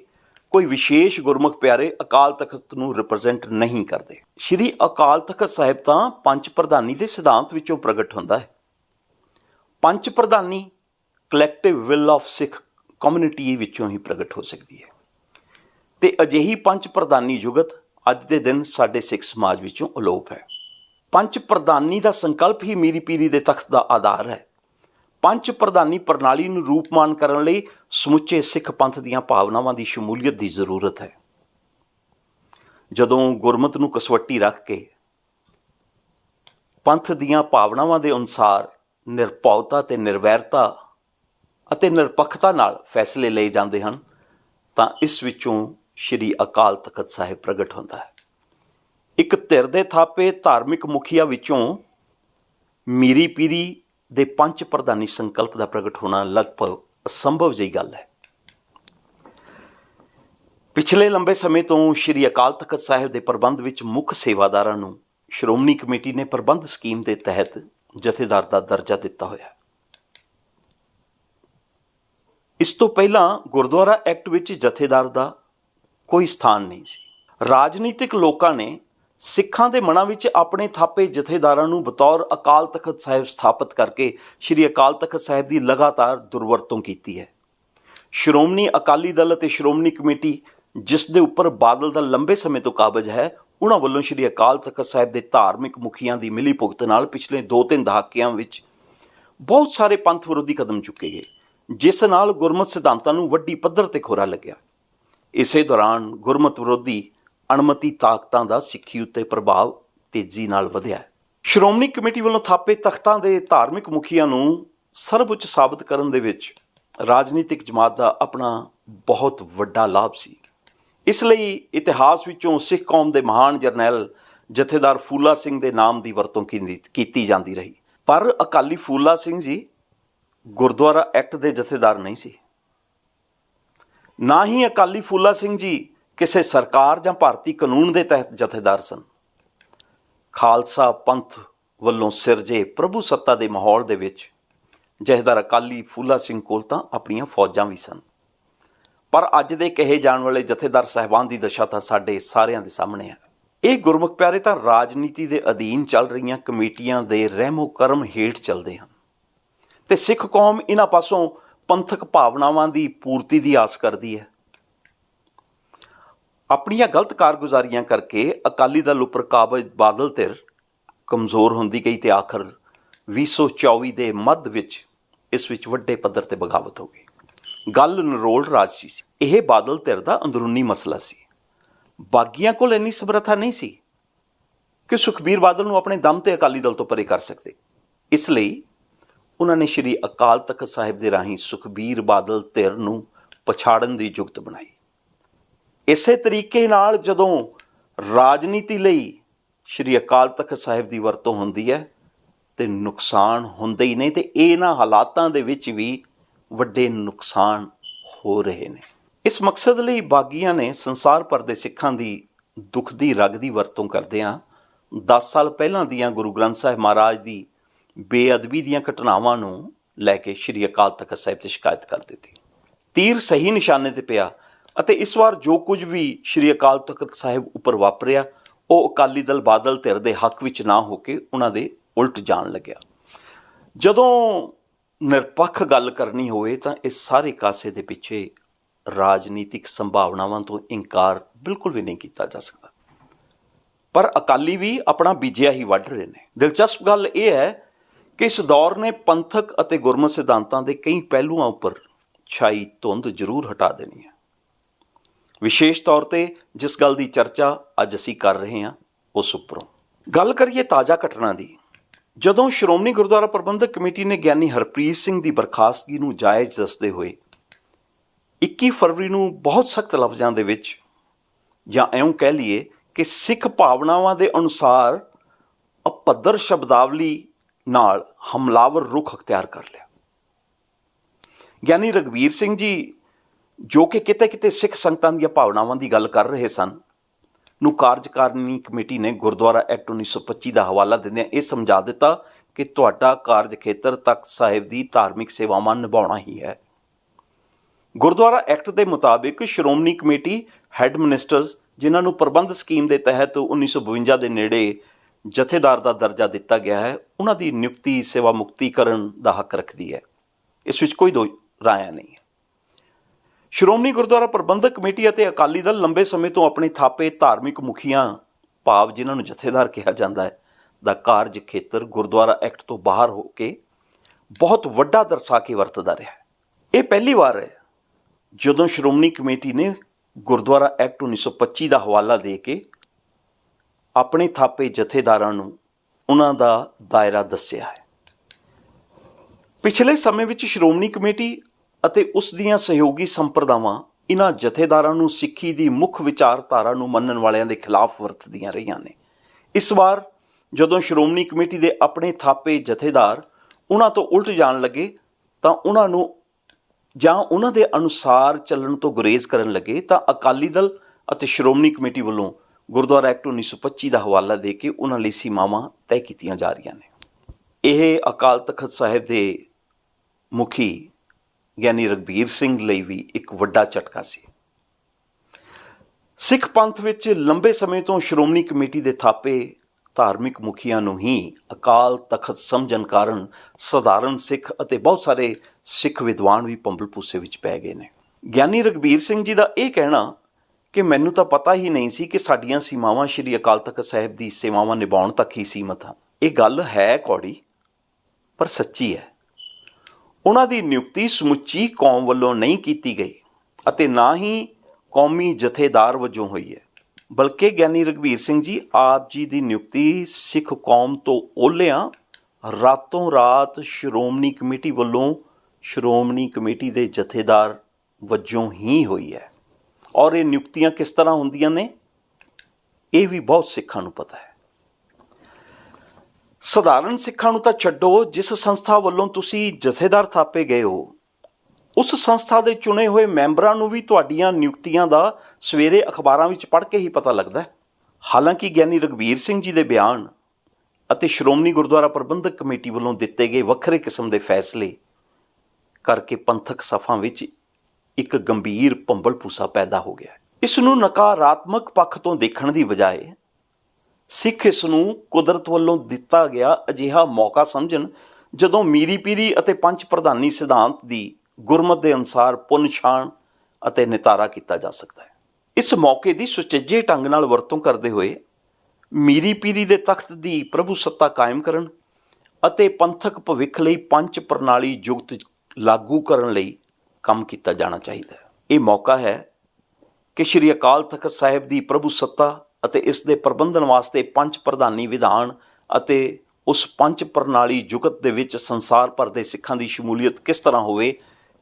ਕੋਈ ਵਿਸ਼ੇਸ਼ ਗੁਰਮੁਖ ਪਿਆਰੇ ਅਕਾਲ ਤਖਤ ਨੂੰ ਰਿਪਰੈਜ਼ੈਂਟ ਨਹੀਂ ਕਰਦੇ। ਸ਼੍ਰੀ ਅਕਾਲ ਤਖਤ ਸਾਹਿਬ ਤਾਂ ਪੰਜ ਪ੍ਰਧਾਨੀ ਦੇ ਸਿਧਾਂਤ ਵਿੱਚੋਂ ਪ੍ਰਗਟ ਹੁੰਦਾ ਹੈ। ਪੰਜ ਪ੍ਰਧਾਨੀ collective will of Sikh community ਵਿੱਚੋਂ ਹੀ ਪ੍ਰਗਟ ਹੋ ਸਕਦੀ ਹੈ। ਤੇ ਅਜਿਹੀ ਪੰਜ ਪ੍ਰਧਾਨੀ ਯੁਗਤ ਅੱਜ ਦੇ ਦਿਨ ਸਾਡੇ ਸਿੱਖ ਸਮਾਜ ਵਿੱਚੋਂ ਅਲੋਪ ਹੈ। ਪੰਜ ਪ੍ਰਧਾਨੀ ਦਾ ਸੰਕਲਪ ਹੀ ਮੀਰੀ ਪੀਰੀ ਦੇ ਤਖਤ ਦਾ ਆਧਾਰ ਹੈ। ਪੰਜ ਪ੍ਰਧਾਨੀ ਪ੍ਰਣਾਲੀ ਨੂੰ ਰੂਪਮਾਨ ਕਰਨ ਲਈ ਸਮੁੱਚੇ ਸਿੱਖ ਪੰਥ ਦੀਆਂ ਭਾਵਨਾਵਾਂ ਦੀ ਸ਼ਮੂਲੀਅਤ ਦੀ ਜ਼ਰੂਰਤ ਹੈ। ਜਦੋਂ ਗੁਰਮਤ ਨੂੰ ਕਸਵੱਟੀ ਰੱਖ ਕੇ ਪੰਥ ਦੀਆਂ ਭਾਵਨਾਵਾਂ ਦੇ ਅਨੁਸਾਰ ਨਿਰਭਉਤਾ ਤੇ ਨਿਰਵੈਰਤਾ ਅਤੇ ਨਿਰਪੱਖਤਾ ਨਾਲ ਫੈਸਲੇ ਲਏ ਜਾਂਦੇ ਹਨ, ਤਾਂ ਇਸ ਵਿੱਚੋਂ ਸ਼੍ਰੀ ਅਕਾਲ ਤਖਤ ਸਾਹਿਬ ਪ੍ਰਗਟ ਹੁੰਦਾ ਹੈ। ਇੱਕ ਧਿਰ ਦੇ ਥਾਪੇ ਧਾਰਮਿਕ ਮੁਖੀਆ ਵਿੱਚੋਂ ਮੀਰੀ ਪੀਰੀ ਦੇ ਪੰਜ ਪ੍ਰਧਾਨੀ ਸੰਕਲਪ ਦਾ ਪ੍ਰਗਟ ਹੋਣਾ ਲਗਭਗ ਅਸੰਭਵ ਜਿਹੀ ਗੱਲ ਹੈ। ਪਿਛਲੇ ਲੰਬੇ ਸਮੇਂ ਤੋਂ ਸ਼੍ਰੀ ਅਕਾਲ ਤਖਤ ਸਾਹਿਬ ਦੇ ਪ੍ਰਬੰਧ ਵਿੱਚ ਮੁੱਖ ਸੇਵਾਦਾਰਾਂ ਨੂੰ ਸ਼੍ਰੋਮਣੀ ਕਮੇਟੀ ਨੇ ਪ੍ਰਬੰਧ ਸਕੀਮ ਦੇ ਤਹਿਤ ਜਥੇਦਾਰ ਦਾ ਦਰਜਾ ਦਿੱਤਾ ਹੋਇਆ ਇਸ ਤੋਂ ਪਹਿਲਾਂ ਗੁਰਦੁਆਰਾ ਐਕਟ ਵਿੱਚ ਜਥੇਦਾਰ ਦਾ ਕੋਈ ਸਥਾਨ ਨਹੀਂ ਸੀ। ਰਾਜਨੀਤਿਕ ਲੋਕਾਂ ਨੇ ਸਿੱਖਾਂ ਦੇ ਮਨਾਂ ਵਿੱਚ ਆਪਣੇ ਥਾਪੇ ਜਥੇਦਾਰਾਂ ਨੂੰ ਬਤੌਰ ਅਕਾਲ ਤਖਤ ਸਾਹਿਬ ਸਥਾਪਿਤ ਕਰਕੇ ਸ੍ਰੀ ਅਕਾਲ ਤਖਤ ਸਾਹਿਬ ਦੀ ਲਗਾਤਾਰ ਦੁਰਵਰਤੋਂ ਕੀਤੀ ਹੈ। ਸ਼੍ਰੋਮਣੀ ਅਕਾਲੀ ਦਲ ਅਤੇ ਸ਼੍ਰੋਮਣੀ ਕਮੇਟੀ ਜਿਸ ਦੇ ਉੱਪਰ ਬਾਦਲ ਦਾ ਲੰਬੇ ਸਮੇਂ ਤੋਂ ਕਾਬਜ ਹੈ, ਉਹਨਾਂ ਵੱਲੋਂ ਸ੍ਰੀ ਅਕਾਲ ਤਖਤ ਸਾਹਿਬ ਦੇ ਧਾਰਮਿਕ ਮੁਖੀਆਂ ਦੀ ਮਿਲੀ ਭੁਗਤ ਨਾਲ ਪਿਛਲੇ 2-3 ਦਹਾਕਿਆਂ ਵਿੱਚ ਬਹੁਤ ਸਾਰੇ ਪੰਥ ਵਿਰੋਧੀ ਕਦਮ ਚੁੱਕੇ ਗਏ, ਜਿਸ ਨਾਲ ਗੁਰਮਤ ਸਿਧਾਂਤਾਂ ਨੂੰ ਵੱਡੀ ਪੱਧਰ ਤੇ ਖੋਰਾ ਲੱਗਿਆ। ਇਸੇ ਦੌਰਾਨ ਗੁਰਮਤ ਵਿਰੋਧੀ ਅਣਮਤੀ ਤਾਕਤਾਂ ਦਾ ਸਿੱਖੀ ਉੱਤੇ ਪ੍ਰਭਾਵ ਤੇਜ਼ੀ ਨਾਲ ਵਧਿਆ ਸ਼੍ਰੋਮਣੀ ਕਮੇਟੀ ਵੱਲੋਂ ਥਾਪੇ ਤਖਤਾਂ ਦੇ ਧਾਰਮਿਕ ਮੁਖੀਆਂ ਨੂੰ ਸਰਵਉੱਚ ਸਾਬਤ ਕਰਨ ਦੇ ਵਿੱਚ ਰਾਜਨੀਤਿਕ ਜਮਾਤ ਦਾ ਆਪਣਾ ਬਹੁਤ ਵੱਡਾ ਲਾਭ ਸੀ। ਇਸ ਲਈ ਇਤਿਹਾਸ ਵਿੱਚੋਂ ਸਿੱਖ ਕੌਮ ਦੇ ਮਹਾਨ ਜਰਨੈਲ ਜਥੇਦਾਰ ਫੂਲਾ ਸਿੰਘ ਦੇ ਨਾਮ ਦੀ ਵਰਤੋਂ ਕੀਤੀ ਜਾਂਦੀ ਰਹੀ। ਪਰ ਅਕਾਲੀ ਫੂਲਾ ਸਿੰਘ ਜੀ ਗੁਰਦੁਆਰਾ ਐਕਟ ਦੇ ਜਥੇਦਾਰ ਨਹੀਂ ਸੀ। ਨਾ ਹੀ ਅਕਾਲੀ ਫੂਲਾ ਸਿੰਘ ਜੀ ਕਿਸੇ ਸਰਕਾਰ ਜਾਂ ਭਾਰਤੀ ਕਾਨੂੰਨ ਦੇ ਤਹਿਤ ਜਥੇਦਾਰ ਸਨ। ਖਾਲਸਾ ਪੰਥ ਵੱਲੋਂ ਸਿਰਜੇ ਪ੍ਰਭੂ ਸੱਤਾ ਦੇ ਮਾਹੌਲ ਦੇ ਵਿੱਚ ਜਥੇਦਾਰ ਅਕਾਲੀ ਫੂਲਾ ਸਿੰਘ ਕੋਲ ਤਾਂ ਆਪਣੀਆਂ ਫੌਜਾਂ ਵੀ ਸਨ। ਪਰ ਅੱਜ ਦੇ ਕਹੇ ਜਾਣ ਵਾਲੇ ਜਥੇਦਾਰ ਸਹਿਬਾਨ ਦੀ ਦਸ਼ਾ ਤਾਂ ਸਾਡੇ ਸਾਰਿਆਂ ਦੇ ਸਾਹਮਣੇ ਹੈ। ਇਹ ਗੁਰਮੁਖ ਪਿਆਰੇ ਤਾਂ ਰਾਜਨੀਤੀ ਦੇ ਅਧੀਨ ਚੱਲ ਰਹੀਆਂ ਕਮੇਟੀਆਂ ਦੇ ਰਹਿਮੋ ਕਰਮ ਹੇਠ ਚੱਲਦੇ ਹਨ। ਤੇ ਸਿੱਖ ਕੌਮ ਇਹਨਾਂ ਪਾਸੋਂ ਪੰਥਕ ਭਾਵਨਾਵਾਂ ਦੀ ਪੂਰਤੀ ਦੀ ਆਸ ਕਰਦੀ ਹੈ। ਆਪਣੀਆਂ ਗਲਤ ਕਾਰਗੁਜ਼ਾਰੀਆਂ ਕਰਕੇ ਅਕਾਲੀ ਦਲ ਉੱਪਰ ਕਾਬਜ ਬਾਦਲ ਧਿਰ ਕਮਜ਼ੋਰ ਹੁੰਦੀ ਗਈ ਤੇ ਆਖਰ 2024 ਦੇ ਮੱਧ ਵਿੱਚ ਇਸ ਵਿੱਚ ਵੱਡੇ ਪੱਧਰ ਤੇ ਬਗਾਵਤ ਹੋ ਗਈ। ਗੱਲ ਨਰੋਲ ਰਾਜਸੀ ਸੀ। ਇਹ ਬਾਦਲ ਧਿਰ ਦਾ ਅੰਦਰੂਨੀ ਮਸਲਾ ਸੀ। ਬਾਗੀਆਂ ਕੋਲ ਇੰਨੀ ਸਮਰੱਥਾ ਨਹੀਂ ਸੀ ਕਿ ਸੁਖਬੀਰ ਬਾਦਲ ਨੂੰ ਆਪਣੇ ਦਮ ਤੇ ਅਕਾਲੀ ਦਲ ਤੋਂ ਪਰੇ ਕਰ ਸਕਦੇ। ਇਸ ਲਈ ਉਹਨਾਂ ਨੇ ਸ਼੍ਰੀ ਅਕਾਲ ਤਖਤ ਸਾਹਿਬ ਦੇ ਰਾਹੀਂ ਸੁਖਬੀਰ ਬਾਦਲ ਧਿਰ ਨੂੰ ਪਛਾੜਨ ਦੀ ਜੁਗਤ ਬਣਾਈ। ਇਸੇ ਤਰੀਕੇ ਨਾਲ ਜਦੋਂ ਰਾਜਨੀਤੀ ਲਈ ਸ਼੍ਰੀ ਅਕਾਲ ਤਖਤ ਸਾਹਿਬ ਦੀ ਵਰਤੋਂ ਹੁੰਦੀ ਹੈ, ਤੇ ਨੁਕਸਾਨ ਹੁੰਦੇ ਹੀ ਨਹੀਂ, ਤੇ ਇਹਨਾਂ ਹਾਲਾਤਾਂ ਦੇ ਵਿੱਚ ਵੀ ਵੱਡੇ ਨੁਕਸਾਨ ਹੋ ਰਹੇ ਨੇ। ਇਸ ਮਕਸਦ ਲਈ ਬਾਗੀਆਂ ਨੇ ਸੰਸਾਰ ਭਰ ਦੇ ਸਿੱਖਾਂ ਦੀ ਦੁੱਖ ਦੀ ਰਗ ਦੀ ਵਰਤੋਂ ਕਰਦਿਆਂ 10 ਸਾਲ ਪਹਿਲਾਂ ਦੀਆਂ ਗੁਰੂ ਗ੍ਰੰਥ ਸਾਹਿਬ ਮਹਾਰਾਜ ਦੀ ਬੇਅਦਬੀ ਦੀਆਂ ਘਟਨਾਵਾਂ ਨੂੰ ਲੈ ਕੇ ਸ਼੍ਰੀ ਅਕਾਲ ਤਖਤ ਸਾਹਿਬ ਤੇ ਸ਼ਿਕਾਇਤ ਕਰ ਦਿੱਤੀ। ਤੀਰ ਸਹੀ ਨਿਸ਼ਾਨੇ ਤੇ ਪਿਆ ਅਤੇ ਇਸ ਵਾਰ ਜੋ ਕੁਝ ਵੀ ਸ਼੍ਰੀ ਅਕਾਲ ਤਖਤ ਸਾਹਿਬ ਉੱਪਰ ਵਾਪਰਿਆ, ਉਹ ਅਕਾਲੀ ਦਲ ਬਾਦਲ ਧਿਰ ਦੇ ਹੱਕ ਵਿੱਚ ਨਾ ਹੋ ਕੇ ਉਹਨਾਂ ਦੇ ਉਲਟ ਜਾਣ ਲੱਗਿਆ। ਜਦੋਂ ਨਿਰਪੱਖ ਗੱਲ ਕਰਨੀ ਹੋਵੇ ਤਾਂ ਇਸ ਸਾਰੇ ਕਾਸੇ ਦੇ ਪਿੱਛੇ ਰਾਜਨੀਤਿਕ ਸੰਭਾਵਨਾਵਾਂ ਤੋਂ ਇਨਕਾਰ ਬਿਲਕੁਲ ਵੀ ਨਹੀਂ ਕੀਤਾ ਜਾ ਸਕਦਾ। ਪਰ ਅਕਾਲੀ ਵੀ ਆਪਣਾ ਬੀਜਿਆ ਹੀ ਵੱਢ ਰਹੇ ਨੇ। ਦਿਲਚਸਪ ਗੱਲ ਇਹ ਹੈ ਕਿ ਇਸ ਦੌਰ ਨੇ ਪੰਥਕ ਅਤੇ ਗੁਰਮਤ ਸਿਧਾਂਤਾਂ ਦੇ ਕਈ ਪਹਿਲੂਆਂ ਉੱਪਰ ਛਾਈ ਧੁੰਦ ਜ਼ਰੂਰ ਹਟਾ ਦੇਣੀ ਹੈ। ਵਿਸ਼ੇਸ਼ ਤੌਰ ਤੇ ਜਿਸ ਗੱਲ ਦੀ ਚਰਚਾ ਅੱਜ ਅਸੀਂ ਕਰ ਰਹੇ ਹਾਂ, ਉਸ ਉੱਪਰੋਂ। ਗੱਲ ਕਰੀਏ ਤਾਜ਼ਾ ਘਟਨਾ ਦੀ। ਜਦੋਂ ਸ਼੍ਰੋਮਣੀ ਗੁਰਦੁਆਰਾ ਪ੍ਰਬੰਧਕ ਕਮੇਟੀ ਨੇ ਗਿਆਨੀ ਹਰਪ੍ਰੀਤ ਸਿੰਘ ਦੀ ਬਰਖਾਸਤਗੀ ਨੂੰ ਜਾਇਜ਼ ਦੱਸਦੇ ਹੋਏ 21 ਫਰਵਰੀ ਨੂੰ ਬਹੁਤ ਸਖਤ ਲਫ਼ਜ਼ਾਂ ਦੇ ਵਿੱਚ ਜਾਂ ਐਉਂ ਕਹਿ ਲਈਏ ਕਿ ਸਿੱਖ ਭਾਵਨਾਵਾਂ ਦੇ ਅਨੁਸਾਰ ਅਪੱਦਰ ਸ਼ਬਦਾਵਲੀ ਨਾਲ ਹਮਲਾਵਰ ਰੁਖ ਅਖਤਿਆਰ ਕਰ ਲਿਆ। ਗਿਆਨੀ ਰਗਵੀਰ ਸਿੰਘ ਜੀ, ਜੋ ਕਿ ਕਿਤੇ ਕਿਤੇ ਸਿੱਖ ਸੰਗਤਾਂ ਦੀਆਂ ਭਾਵਨਾਵਾਂ ਦੀ ਗੱਲ ਕਰ ਰਹੇ ਸਨ, ਨੂੰ ਕਾਰਜਕਾਰਨੀ ਕਮੇਟੀ ਨੇ ਗੁਰਦੁਆਰਾ ਐਕਟ 1925 ਦਾ ਹਵਾਲਾ ਦਿੰਦਿਆਂ ਇਹ ਸਮਝਾ ਦਿੱਤਾ ਕਿ ਤੁਹਾਡਾ ਕਾਰਜ ਖੇਤਰ ਤਖਤ ਸਾਹਿਬ ਦੀ ਧਾਰਮਿਕ ਸੇਵਾਵਾਂ ਨਿਭਾਉਣਾ ਹੀ ਹੈ। ਗੁਰਦੁਆਰਾ ਐਕਟ ਦੇ ਮੁਤਾਬਿਕ ਸ਼੍ਰੋਮਣੀ ਕਮੇਟੀ ਹੈੱਡ ਮਿਨਿਸਟਰਸ ਜਿਨ੍ਹਾਂ ਨੂੰ ਪ੍ਰਬੰਧ ਸਕੀਮ ਦੇ ਤਹਿਤ 1952 ਦੇ ਨੇੜੇ ਜਥੇਦਾਰ ਦਾ ਦਰਜਾ ਦਿੱਤਾ ਗਿਆ ਹੈ, ਉਹਨਾਂ ਦੀ ਨਿਯੁਕਤੀ ਸੇਵਾ ਮੁਕਤੀਕਰਨ ਦਾ ਹੱਕ ਰੱਖਦੀ ਹੈ। ਇਸ ਵਿੱਚ ਕੋਈ ਦੋ ਰਾਇਆ ਨਹੀਂ ਹੈ। ਸ਼੍ਰੋਮਣੀ ਗੁਰਦੁਆਰਾ ਪ੍ਰਬੰਧਕ ਕਮੇਟੀ ਅਤੇ ਅਕਾਲੀ ਦਲ ਲੰਬੇ ਸਮੇਂ ਤੋਂ ਆਪਣੇ ਥਾਪੇ ਧਾਰਮਿਕ ਮੁਖੀਆਂ ਭਾਵ ਜਿਨ੍ਹਾਂ ਨੂੰ ਜਥੇਦਾਰ ਕਿਹਾ ਜਾਂਦਾ ਹੈ, ਦਾ ਕਾਰਜ ਖੇਤਰ ਗੁਰਦੁਆਰਾ ਐਕਟ ਤੋਂ ਬਾਹਰ ਹੋ ਕੇ ਬਹੁਤ ਵੱਡਾ ਦਰਸਾ ਕੇ ਵਰਤਦਾ ਰਿਹਾ ਹੈ। ਇਹ ਪਹਿਲੀ ਵਾਰ ਹੈ, ਜਦੋਂ ਸ਼੍ਰੋਮਣੀ ਕਮੇਟੀ ਨੇ ਗੁਰਦੁਆਰਾ ਐਕਟ 1925 ਦਾ ਹਵਾਲਾ ਦੇ ਕੇ ਆਪਣੇ ਥਾਪੇ ਜਥੇਦਾਰਾਂ ਨੂੰ ਉਹਨਾਂ ਦਾ ਦਾਇਰਾ ਦੱਸਿਆ ਹੈ। ਪਿਛਲੇ ਸਮੇਂ ਵਿੱਚ ਸ਼੍ਰੋਮਣੀ ਕਮੇਟੀ ਅਤੇ ਉਸ ਦੀਆਂ ਸਹਿਯੋਗੀ ਸੰਪਰਦਾਵਾਂ ਇਹਨਾਂ ਜਥੇਦਾਰਾਂ ਨੂੰ ਸਿੱਖੀ ਦੀ ਮੁੱਖ ਵਿਚਾਰਧਾਰਾ ਨੂੰ ਮੰਨਣ ਵਾਲਿਆਂ ਦੇ ਖਿਲਾਫ ਵਰਤਦੀਆਂ ਰਹੀਆਂ ਨੇ। ਇਸ ਵਾਰ ਜਦੋਂ ਸ਼੍ਰੋਮਣੀ ਕਮੇਟੀ ਦੇ ਆਪਣੇ ਥਾਪੇ ਜਥੇਦਾਰ ਉਹਨਾਂ ਤੋਂ ਉਲਟ ਜਾਣ ਲੱਗੇ ਤਾਂ ਉਹਨਾਂ ਨੂੰ ਜਾਂ ਉਹਨਾਂ ਦੇ ਅਨੁਸਾਰ ਚੱਲਣ ਤੋਂ ਗੁਰੇਜ਼ ਕਰਨ ਲੱਗੇ ਤਾਂ ਅਕਾਲੀ ਦਲ ਅਤੇ ਸ਼੍ਰੋਮਣੀ ਕਮੇਟੀ ਵੱਲੋਂ ਗੁਰਦੁਆਰਾ ਐਕਟ 1925 ਦਾ ਹਵਾਲਾ ਦੇ ਕੇ ਉਹਨਾਂ ਲਈ ਸੀਮਾਵਾਂ ਤੈਅ ਕੀਤੀਆਂ ਜਾ ਰਹੀਆਂ ਨੇ। ਇਹ ਅਕਾਲ ਤਖਤ ਸਾਹਿਬ ਦੇ ਮੁਖੀ ਗਿਆਨੀ ਰਗਬੀਰ ਸਿੰਘ ਲਈ ਵੀ ਇੱਕ ਵੱਡਾ ਝਟਕਾ ਸੀ। ਸਿੱਖ ਪੰਥ ਵਿੱਚ ਲੰਬੇ ਸਮੇਂ ਤੋਂ ਸ਼੍ਰੋਮਣੀ ਕਮੇਟੀ ਦੇ ਥਾਪੇ ਧਾਰਮਿਕ ਮੁਖੀਆਂ ਨੂੰ ਹੀ ਅਕਾਲ ਤਖਤ ਸਮਝਣ ਕਾਰਨ ਸਧਾਰਨ ਸਿੱਖ ਅਤੇ ਬਹੁਤ ਸਾਰੇ ਸਿੱਖ ਵਿਦਵਾਨ ਵੀ ਪੰਬਲ ਪੂਸੇ ਵਿੱਚ ਪੈ ਗਏ ਨੇ। ਗਿਆਨੀ ਰਗਬੀਰ ਸਿੰਘ ਜੀ ਦਾ ਇਹ ਕਹਿਣਾ ਕਿ ਮੈਨੂੰ ਤਾਂ ਪਤਾ ਹੀ ਨਹੀਂ ਸੀ ਕਿ ਸਾਡੀਆਂ ਸੀਮਾਵਾਂ ਸ਼੍ਰੀ ਅਕਾਲ ਤਖਤ ਸਾਹਿਬ ਦੀ ਸੇਵਾਵਾਂ ਨਿਭਾਉਣ ਤੱਕ ਹੀ ਸੀਮਤ ਹਨ। ਇਹ ਗੱਲ ਹੈ ਕੌੜੀ, ਪਰ ਸੱਚੀ ਹੈ। ਉਹਨਾਂ ਦੀ ਨਿਯੁਕਤੀ ਸਮੁੱਚੀ ਕੌਮ ਵੱਲੋਂ ਨਹੀਂ ਕੀਤੀ ਗਈ ਅਤੇ ਨਾ ਹੀ ਕੌਮੀ ਜਥੇਦਾਰ ਵਜੋਂ ਹੋਈ ਹੈ। ਬਲਕਿ ਗਿਆਨੀ ਰਗਵੀਰ ਸਿੰਘ ਜੀ, ਆਪ ਜੀ ਦੀ ਨਿਯੁਕਤੀ ਸਿੱਖ ਕੌਮ ਤੋਂ ਓਲਿਆਂ ਰਾਤੋਂ ਰਾਤ ਸ਼੍ਰੋਮਣੀ ਕਮੇਟੀ ਵੱਲੋਂ ਸ਼੍ਰੋਮਣੀ ਕਮੇਟੀ ਦੇ ਜਥੇਦਾਰ ਵਜੋਂ ਹੀ ਹੋਈ ਹੈ। ਔਰ ਇਹ ਨਿਯੁਕਤੀਆਂ ਕਿਸ ਤਰ੍ਹਾਂ ਹੁੰਦੀਆਂ ਨੇ? ਇਹ ਵੀ ਬਹੁਤ ਸਿੱਖਾਂ ਨੂੰ ਪਤਾ ਹੈ। ਸਧਾਰਨ ਸਿੱਖਾਂ ਨੂੰ ਤਾਂ ਛੱਡੋ, ਜਿਸ ਸੰਸਥਾ ਵੱਲੋਂ ਤੁਸੀਂ ਜਥੇਦਾਰ ਥਾਪੇ ਗਏ ਹੋ, ਉਸ ਸੰਸਥਾ ਦੇ ਚੁਣੇ ਹੋਏ ਮੈਂਬਰਾਂ ਨੂੰ ਵੀ ਤੁਹਾਡੀਆਂ ਨਿਯੁਕਤੀਆਂ ਦਾ ਸਵੇਰੇ ਅਖਬਾਰਾਂ ਵਿੱਚ ਪੜ੍ਹ ਕੇ ਹੀ ਪਤਾ ਲੱਗਦਾ ਹੈ। ਹਾਲਾਂਕਿ ਗਿਆਨੀ ਰਗਵੀਰ ਸਿੰਘ ਜੀ ਦੇ ਬਿਆਨ ਅਤੇ ਸ਼੍ਰੋਮਣੀ ਗੁਰਦੁਆਰਾ ਪ੍ਰਬੰਧਕ ਕਮੇਟੀ ਵੱਲੋਂ ਦਿੱਤੇ ਗਏ ਵੱਖਰੇ ਕਿਸਮ ਦੇ ਫੈਸਲੇ ਕਰਕੇ ਪੰਥਕ ਸਫਾਂ ਵਿੱਚ ਇੱਕ ਗੰਭੀਰ ਭੰਬਲ ਭੂਸਾ ਪੈਦਾ ਹੋ ਗਿਆ। ਇਸ ਨੂੰ ਨਕਾਰਾਤਮਕ ਪੱਖ ਤੋਂ ਦੇਖਣ ਦੀ ਬਜਾਏ ਸਿੱਖ ਇਸ ਨੂੰ ਕੁਦਰਤ ਵੱਲੋਂ ਦਿੱਤਾ ਗਿਆ ਅਜਿਹਾ ਮੌਕਾ ਸਮਝਣ, ਜਦੋਂ ਮੀਰੀ ਪੀਰੀ ਅਤੇ ਪੰਚ ਪ੍ਰਧਾਨੀ ਸਿਧਾਂਤ ਦੀ ਗੁਰਮਤ ਦੇ ਅਨੁਸਾਰ ਪੁੰਨ ਛਾਣ ਅਤੇ ਨਿਤਾਰਾ ਕੀਤਾ ਜਾ ਸਕਦਾ ਹੈ। ਇਸ ਮੌਕੇ ਦੀ ਸੁਚੱਜੇ ਢੰਗ ਨਾਲ ਵਰਤੋਂ ਕਰਦੇ ਹੋਏ ਮੀਰੀ ਪੀਰੀ ਦੇ ਤਖਤ ਦੀ ਪ੍ਰਭੂ ਸੱਤਾ ਕਾਇਮ ਕਰਨ ਅਤੇ ਪੰਥਕ ਭਵਿੱਖ ਲਈ ਪੰਚ ਪ੍ਰਣਾਲੀ ਜੁਗਤ ਲਾਗੂ ਕਰਨ ਲਈ ਕੰਮ ਕੀਤਾ ਜਾਣਾ ਚਾਹੀਦਾ ਹੈ। ਇਹ ਮੌਕਾ ਹੈ ਕਿ ਸ਼੍ਰੀ ਅਕਾਲ ਤਖਤ ਸਾਹਿਬ ਦੀ ਪ੍ਰਭੂ ਸੱਤਾ ਅਤੇ ਇਸ ਦੇ ਪ੍ਰਬੰਧਨ ਵਾਸਤੇ ਪੰਜ ਪ੍ਰਧਾਨੀ ਵਿਧਾਨ ਅਤੇ ਉਸ ਪੰਜ ਪ੍ਰਣਾਲੀ ਜੁਗਤ ਦੇ ਵਿੱਚ ਸੰਸਾਰ ਭਰ ਦੇ ਸਿੱਖਾਂ ਦੀ ਸ਼ਮੂਲੀਅਤ ਕਿਸ ਤਰ੍ਹਾਂ ਹੋਵੇ,